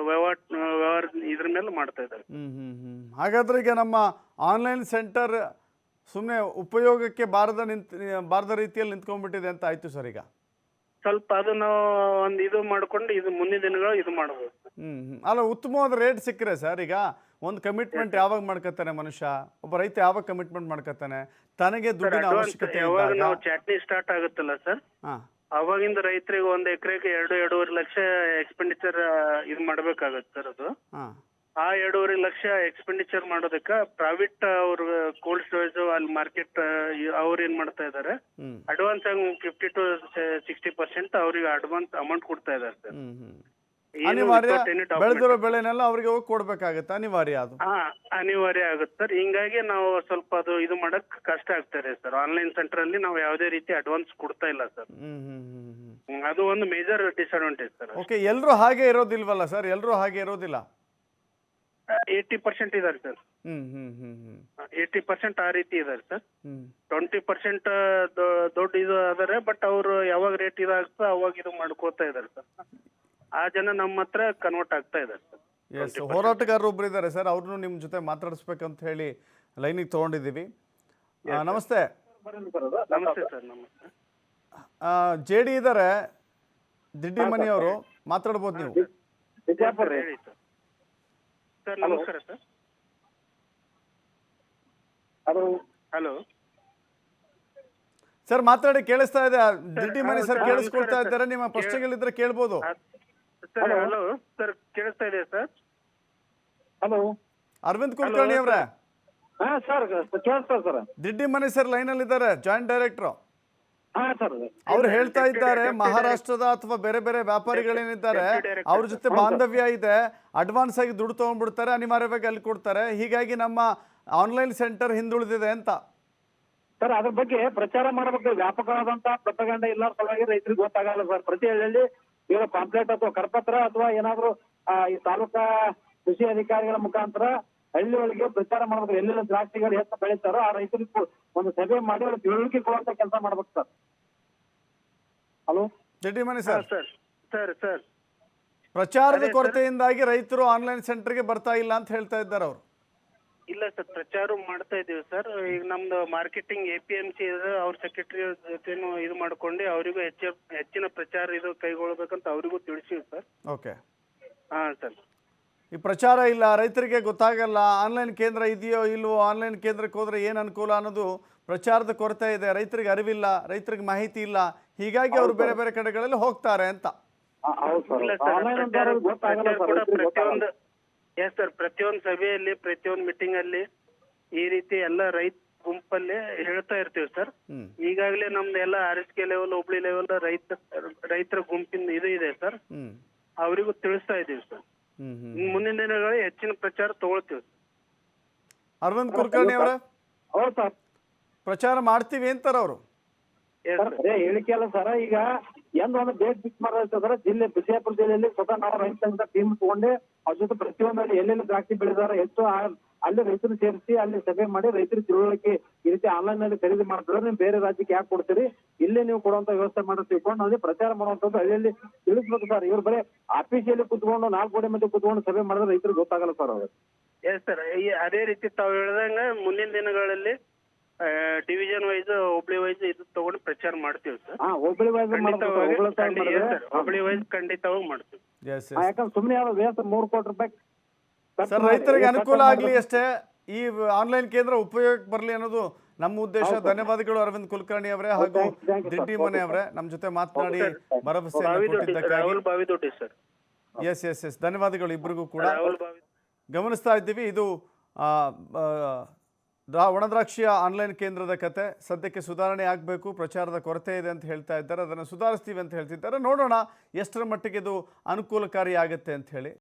ವ್ಯವಹಾರ ವ್ಯವಹಾರ ಇದ್ರ ಮೇಲೆ ಮಾಡ್ತಾ ಇದ್ದಾರೆ. ಹ್ಮ್ ಹ್ಮ್ ಹ್ಮ್. ಹಾಗಾದ್ರೆ ಈಗ ನಮ್ಮ ಆನ್ಲೈನ್ ಸೆಂಟರ್ ಸುಮ್ಮನೆ ಉಪಯೋಗಕ್ಕೆ ಬಾರದ ನಿಂತ ಬಾರದ ರೀತಿಯಲ್ಲಿ ನಿಂತ್ಕೊಂಡ್ಬಿಟ್ಟಿದೆ ಅಂತ ಆಯ್ತು ಸರ್ ಈಗ? ಸ್ವಲ್ಪ ಅದು ನಾವು ಒಂದು ಇದು ಮಾಡ್ಕೊಂಡು ಇದು ಮುಂದಿನ ದಿನಗಳು ಇದು ಮಾಡ್ಬೋದು. ಹ್ಮ್ ಅಲ್ಲ ಉತ್ತಮವಾದ ರೇಟ್ ಸಿಕ್ಕರೆ ಸರ್ ಈಗ ಒಂದು ಕಮಿಟ್ಮೆಂಟ್ ಯಾವಾಗ ಮಾಡ್ಕೊತಾನೆ ಮನುಷ್ಯ? ಒಬ್ಬ ರೈತ ಯಾವಾಗ ಕಮಿಟ್ಮೆಂಟ್ ಮಾಡ್ಕೊತಾನೆ ತನಗೆ ದುಡ್ಡಿನ ಅವಶ್ಯಕತೆ ಯಾವಾಗ ನಾವು ಚಟ್ನಿ ಸ್ಟಾರ್ಟ್ ಆಗುತ್ತಲ್ಲ ಸರ್? ಹಾ. ಅವಾಗಿಂದ ರೈತರಿಗೆ ಒಂದ್ ಎಕರೆಗೆ ಎರಡು ಎರಡೂವರೆ ಲಕ್ಷ ಎಕ್ಸ್ಪೆಂಡಿಚರ್ ಇದು ಮಾಡ್ಬೇಕಾಗತ್ತೆ ಸರ್ ಅದು. ಹಾ. ಆ ಎರಡೂವರೆ ಲಕ್ಷ ಎಕ್ಸ್ಪೆಂಡಿಚರ್ ಮಾಡೋದಕ್ಕ ಪ್ರೈವೇಟ್ ಅವ್ರ ಕೋಲ್ಡ್ ಸ್ಟೋರೇಜ್ ಅಲ್ಲಿ ಮಾರ್ಕೆಟ್ ಅವ್ರು ಏನ್ ಮಾಡ್ತಾ ಇದಾರೆ? ಅಡ್ವಾನ್ಸ್ ಆಗಿ ಫಿಫ್ಟಿ ಟು ಸಿಕ್ಸ್ಟಿ ಪರ್ಸೆಂಟ್ ಅವ್ರಿಗೆ ಅಡ್ವಾನ್ಸ್ ಅಮೌಂಟ್ ಕೊಡ್ತಾ ಇದಾರೆ ಸರ್. ಅನಿವಾರ್ಯ. ಬೆಳೆದಿರೋ ಬೆಳೆನೆಲ್ಲ ಅವ್ರಿಗೆ ಹೋಗಿ ಕೊಡ್ಬೇಕಾಗತ್ತೆ? ಅನಿವಾರ್ಯ ಅದು. ಹಾ ಅನಿವಾರ್ಯ ಆಗುತ್ತೆ ಸರ್. ಹಿಂಗಾಗಿ ನಾವು ಸ್ವಲ್ಪ ಅದು ಇದು ಮಾಡಕ್ ಕಷ್ಟ ಆಗ್ತಾರೆ ಸರ್. ಆನ್ಲೈನ್ ಸೆಂಟರ್ ಅಲ್ಲಿ ನಾವು ಯಾವುದೇ ರೀತಿ ಅಡ್ವಾನ್ಸ್ ಕೊಡ್ತಾ ಇಲ್ಲ ಸರ್. ಅದು ಒಂದು ಮೇಜರ್ ಡಿಸ್ಅಡ್ವಾಂಟೇಜ್ ಸರ್ ಓಕೆ ಎಲ್ಲರೂ ಹಾಗೆ ಇರೋದಿಲ್ವಲ್ಲ ಸರ್? ಎಲ್ಲರೂ ಹಾಗೆ ಇರೋದಿಲ್ಲ? ಏಯ್ಟಿ ಪರ್ಸೆಂಟ್ ಇದಾರೆ ಸರ್. ಹ್ಮ್ ಹ್ಮ್ ಹ್ಮ್ ಹ್ಮ್. ಏಯ್ಟಿ ಪರ್ಸೆಂಟ್ ಆ ರೀತಿ ಇದಾರೆ ಸರ್. ಹ್ಮ್. ಟ್ವೆಂಟಿ ಪರ್ಸೆಂಟ್ ದೊಡ್ಡ ಇದು ಅದಾರೆ ಬಟ್ ಅವರು ಯಾವಾಗ ರೇಟ್ ಇದಾಗ್ತದೆ ಅವಾಗ ಇದು ಮಾಡ್ಕೋತಾ ಇದಾರೆ ಸರ್. ಆ ಜನ ನಮ್ಮ ಹತ್ರ ಕನ್ವರ್ಟ್ ಆಗ್ತಾ ಇದಾರೆ ಸರ್. ಎಸ್ ಹೋರಾಟಗಾರರು ಒಬ್ರು ಇದ್ದಾರೆ ಸರ್. ಅವ್ರನ್ನು ನಿಮ್ಮ ಜೊತೆ ಮಾತಾಡಿಸ್ಬೇಕಂತ ಹೇಳಿ ಲೈನಿಗೆ ತಗೊಂಡಿದ್ದೀವಿ. ಆ, ನಮಸ್ತೆ. ನಮಸ್ತೆ ಸರ್ ನಮಸ್ತೆ. ಜೆ ಡಿ ಇದ್ದಾರೆ ದಿಡ್ಡಿ ಮನೆಯವರು ಮಾತಾಡ್ಬೋದು ನೀವು. ಸರ್ ಹೇಳಿ ಸರ್. ಸರ್ ನಮಸ್ಕಾರ ಸರ್. ಹಲೋ. ಸರ್ ಮಾತಾಡಿ ಕೇಳಿಸ್ತಾ ಇದೆ. ದಿಡ್ಡಿ ಮನೆ ಸರ್ ಕೇಳಿಸ್ಕೊಳ್ತಾ ಇದ್ದಾರೆ. ನಿಮ್ಮ ಪ್ರಶ್ನೆಗಳಿದ್ರೆ ಕೇಳ್ಬೋದು. Sir hello. ಸರ್ ಕೇಳಿಸ್ತಾ ಇದೆ ಸರ್? ಹಲೋ. ಅರವಿಂದ್ ಕುಲಕರ್ಣಿ ಅವರೇ? ಹಾ ಸರ್ ಕೇಳಿಸ್ತಾ ಸರ್. ದಿಡ್ಡಿ ಮನೆ ಸರ್ ಲೈನ್ ಅಲ್ಲಿ ಇದ್ದಾರೆ ಜಾಯಿಂಟ್ ಡೈರೆಕ್ಟ್ರು. ಅವ್ರು ಹೇಳ್ತಾ ಇದ್ದಾರೆ ಮಹಾರಾಷ್ಟ್ರದ ಅಥವಾ ಬೇರೆ ಬೇರೆ ವ್ಯಾಪಾರಿಗಳೇನಿದ್ದಾರೆ ಅವ್ರ ಜೊತೆ ಬಾಂಧವ್ಯ ಇದೆ ಅಡ್ವಾನ್ಸ್ ಆಗಿ ದುಡ್ಡು ತಗೊಂಡ್ಬಿಡ್ತಾರೆ ಅನಿವಾರ್ಯವಾಗಿ ಅಲ್ಲಿ ಕೊಡ್ತಾರೆ ಹೀಗಾಗಿ ನಮ್ಮ ಆನ್ಲೈನ್ ಸೆಂಟರ್ ಹಿಂದುಳಿದಿದೆ ಅಂತ ಸರ್ ಅದ್ರ ಬಗ್ಗೆ ಪ್ರಚಾರ ಮಾಡಬೇಕು ವ್ಯಾಪಕವಾದಂತಹ ಪ್ರಪಗಂಡ ಇಲ್ಲ ಸಲುವಾಗಿ ರೈತರಿಗೆ ಗೊತ್ತಾಗಲ್ಲ ಸರ್ ಪ್ರತಿ ಹಳ್ಳಿಯಲ್ಲಿ ಇವಾಗ ಪಾಂಪ್ಲೆಟ್ ಅಥವಾ ಕರಪತ್ರ ಅಥವಾ ಏನಾದ್ರು ಈ ತಾಲೂಕಾ ಕೃಷಿ ಅಧಿಕಾರಿಗಳ ಮುಖಾಂತರ ಹಳ್ಳಿ ಒಳಗೆ ಪ್ರಚಾರ ಮಾಡ್ಬೇಕು ಎಲ್ಲೆಲ್ಲ ದ್ರಾಕ್ಷಿಗಳು ಹೆಚ್ಚು ಬೆಳೀತಾರೋ ಆ ರೈತರಿಗೆ ಒಂದು ಸಭೆ ಮಾಡಿ ಅವ್ರಿಗೆ ತಿಳುವಳಿಕೆ ಕೊಡುವಂತ ಕೆಲಸ ಮಾಡ್ಬೇಕು ಸರ್. ಹಲೋ? ಜಡ್ಡಿ ಮನೆ ಸರ್. ಸರ್. Sir sir. ಪ್ರಚಾರದ ಕೊರತೆಯಿಂದಾಗಿ ರೈತರು ಆನ್ಲೈನ್ ಸೆಂಟರ್ಗೆ ಬರ್ತಾ ಇಲ್ಲ ಅಂತ ಹೇಳ್ತಾ ಇದ್ದಾರೆ ಅವರು. ಇಲ್ಲ ಸರ್ ಪ್ರಚಾರ ಮಾಡ್ತಾ ಇದೀವಿ ಸರ್. ಈಗ ನಮ್ದು marketing A P M C ಇದೆ. ಅವ್ರ ಸೆಕ್ರೆಟರಿ ಜೊತೆನೂ ಇದು ಮಾಡ್ಕೊಂಡು ಅವರಿಗೂ ಹೆಚ್ಚು ಹೆಚ್ಚಿನ ಪ್ರಚಾರ ಇದು ಕೈಗೊಳ್ಬೇಕಂತ ಅವರಿಗೂ ತಿಳಿಸಿವಿ ಸರ್. ಓಕೆ. ಹಾ ಸರ್. ಈ ಪ್ರಚಾರ ಇಲ್ಲ ರೈತರಿಗೆ ಗೊತ್ತಾಗಲ್ಲ ಆನ್ಲೈನ್ ಕೇಂದ್ರ ಇದೆಯೋ ಇಲ್ವೋ ಆನ್ಲೈನ್ ಕೇಂದ್ರಕ್ಕೆ ಹೋದರೆ ಏನು ಅನುಕೂಲ ಅನ್ನೋದು ಪ್ರಚಾರದ ಕೊರತೆ ಇದೆ. ರೈತರಿಗೆ ಅರಿವಿಲ್ಲ ರೈತರಿಗೆ ಮಾಹಿತಿ ಇಲ್ಲ. ಹೀಗಾಗಿ ಅವರು ಬೇರೆ ಬೇರೆ ಕಡೆಗಳಲ್ಲಿ ಹೋಗ್ತಾರೆ ಅಂತ. ಹೌದು ಸರ್. ಪ್ರತಿಯೊಂದು ಎಸ್ ಸರ್ ಪ್ರತಿಯೊಂದು ಸಭೆಯಲ್ಲಿ ಪ್ರತಿಯೊಂದು ಮೀಟಿಂಗ್ ಅಲ್ಲಿ ಈ ರೀತಿ ಎಲ್ಲ ರೈತ ಗುಂಪಲ್ಲಿ ಹೇಳ್ತಾ ಇರ್ತೀವಿ ಸರ್ ಈಗಾಗಲೇ ನಮ್ದು ಎಲ್ಲ R S K level Hubli level ರೈತ ರೈತರ ಗುಂಪಿನ ಇದು ಇದೆ ಸರ್ ಅವರಿಗೂ ತಿಳಿಸ್ತಾ ಇದೀವಿ ಸರ್ ಮುಂದಿನ ದಿನಗಳಲ್ಲಿ ಹೆಚ್ಚಿನ ಪ್ರಚಾರ ತಗೊಳ್ತೀವಿ. ಅರವಿಂದ್ ಕುಲಕರ್ಣಿ ಅವರ? ಸರ್. ಪ್ರಚಾರ ಮಾಡ್ತೀವಿ ಅಂತಾರ ಅವರು. ಅದೇ ಹೇಳಿಕೆ ಅಲ್ಲ ಸರ್ ಈಗ ಎಂದ ಒಂದು ಡೇಟ್ ಫಿಕ್ಸ್ ಮಾಡಿದ್ರೆ ಜಿಲ್ಲೆ ಬಿಜಾಪುರ ಜಿಲ್ಲೆಯಲ್ಲಿ ಸ್ವತಃ ನಾವು ರೈತ ಸಂಘದ ಟೀಮ್ ತಗೊಂಡೆ ಅವ್ರ ಜೊತೆ ಪ್ರತಿಯೊಂದಲ್ಲಿ ಎಲ್ಲೆಲ್ಲಿ ದ್ರಾಕ್ಷಿ ಬೆಳೆದಾರ ಹೆಚ್ಚು ಅಲ್ಲಿ ರೈತರು ಸೇರಿಸಿ ಅಲ್ಲಿ ಸಭೆ ಮಾಡಿ ರೈತರು ತಿಳುವಳಿಕೆ ಈ ರೀತಿ ಆನ್ಲೈನ್ನಲ್ಲಿ ಖರೀದಿ ಮಾಡ್ತಾರೆ. ನೀವು ಬೇರೆ ರಾಜ್ಯಕ್ಕೆ ಯಾಕೆ ಕೊಡ್ತೀರಿ? ಇಲ್ಲೇ ನೀವು ಕೊಡುವಂತ ವ್ಯವಸ್ಥೆ ಮಾಡಿ ತಿಳ್ಕೊಂಡು ಅದೇ ಪ್ರಚಾರ ಮಾಡುವಂತದ್ದು ಹಳ್ಳಿಯಲ್ಲಿ ತಿಳಿಸ್ಬೇಕು ಸರ್ ಇವ್ರು ಬರೀ ಆಫೀಸಿಯಲ್ಲಿ ಕುತ್ಕೊಂಡು ನಾಲ್ಕು ಗೋಡೆ ಮಧ್ಯೆ ಕುತ್ಕೊಂಡು ಸಭೆ ಮಾಡಿದ್ರೆ ರೈತರಿಗೆ ಗೊತ್ತಾಗಲ್ಲ ಸರ್ ಅವ್ರು. ಎಸ್ ಸರ್ ಅದೇ ರೀತಿ ತಾವು ಹೇಳ್ದಂಗ ಮುಂದಿನ ದಿನಗಳಲ್ಲಿ ಡಿವಿಷನ್ ವೈಸ್ ಹುಬ್ಳಿ ವೈಸ್ ಇದು ತಗೊಂಡು ಪ್ರಚಾರ ಮಾಡ್ತೀವಿ ಸರ್. ಹಾ ವೈಸ್ ಖಂಡಿತವಾಗಿ ಮಾಡ್ಬೇಕು ಸರ್ ಖಂಡಿ- yes sir. ಹುಬ್ಳಿ ವೈಸ್ ಖಂಡಿತವಾಗಿ ಮಾಡ್ತೀವಿ. ಎಸ್ ಯಾಕಂದ್ರೆ ಸುಮ್ಮನೆ ಯಾವ ವೇಸ್ಟ್ ಮೂರು ಕೋಟಿ ರೂಪಾಯಿ ಖರ್ಚು ಸರ್ ಮಾಡಿ- ರೈತರಿಗೆ ಅನುಕೂಲ ಆಗ್ಲಿ ಆಗಲಿ ಅಷ್ಟೇ. ಈ ಆನ್ಲೈನ್ ಕೇಂದ್ರ ಉಪಯೋಗಕ್ಕೆ ಬರಲಿ ಅನ್ನೋದು ನಮ್ಮ ಉದ್ದೇಶ. ಧನ್ಯವಾದಗಳು ಅರವಿಂದ್ ಕುಲಕರ್ಣಿ ಅವರೇ ಹಾಗೂ thank you, thank you, sir. ದಿಡ್ಡಿ ಮನೆ ಅವರೇ. ನಮ್ಮ ಜೊತೆ ಮಾತನಾಡಿ ಭರವಸೆಯನ್ನು ಬಾವಿ ದೊಡ್ಡಿ ಕೊಟ್ಟಿದ್ದಕ್ಕಾಗಿ. ರಾಹುಲ್ ಬಾವಿ ದೊಡ್ಡಿ ಸರ್ ಎಸ್ ಎಸ್ ಎಸ್ ಧನ್ಯವಾದಗಳು ಇಬ್ಬರಿಗೂ ಕೂಡ. ರಾಹುಲ್ ಬಾವಿ ಗಮನಿಸ್ತಾ ಇದ್ದೀವಿ. ಇದು ಆ, ಆ, ದ್ರಾ ಒಣದ್ರಾಕ್ಷಿಯ ಆನ್ಲೈನ್ ಕೇಂದ್ರದ ಕತೆ, ಸದ್ಯಕ್ಕೆ ಸುಧಾರಣೆ ಆಗಬೇಕು, ಪ್ರಚಾರದ ಕೊರತೆ ಇದೆ ಅಂತ ಹೇಳ್ತಾ ಇದ್ದಾರೆ, ಅದನ್ನು ಸುಧಾರಿಸ್ತೀವಿ ಅಂತ ಹೇಳ್ತಿದ್ದಾರೆ. ನೋಡೋಣ ಎಷ್ಟರ ಮಟ್ಟಿಗೆ ಇದು ಅನುಕೂಲಕಾರಿ ಆಗುತ್ತೆ ಅಂತ ಹೇಳಿ.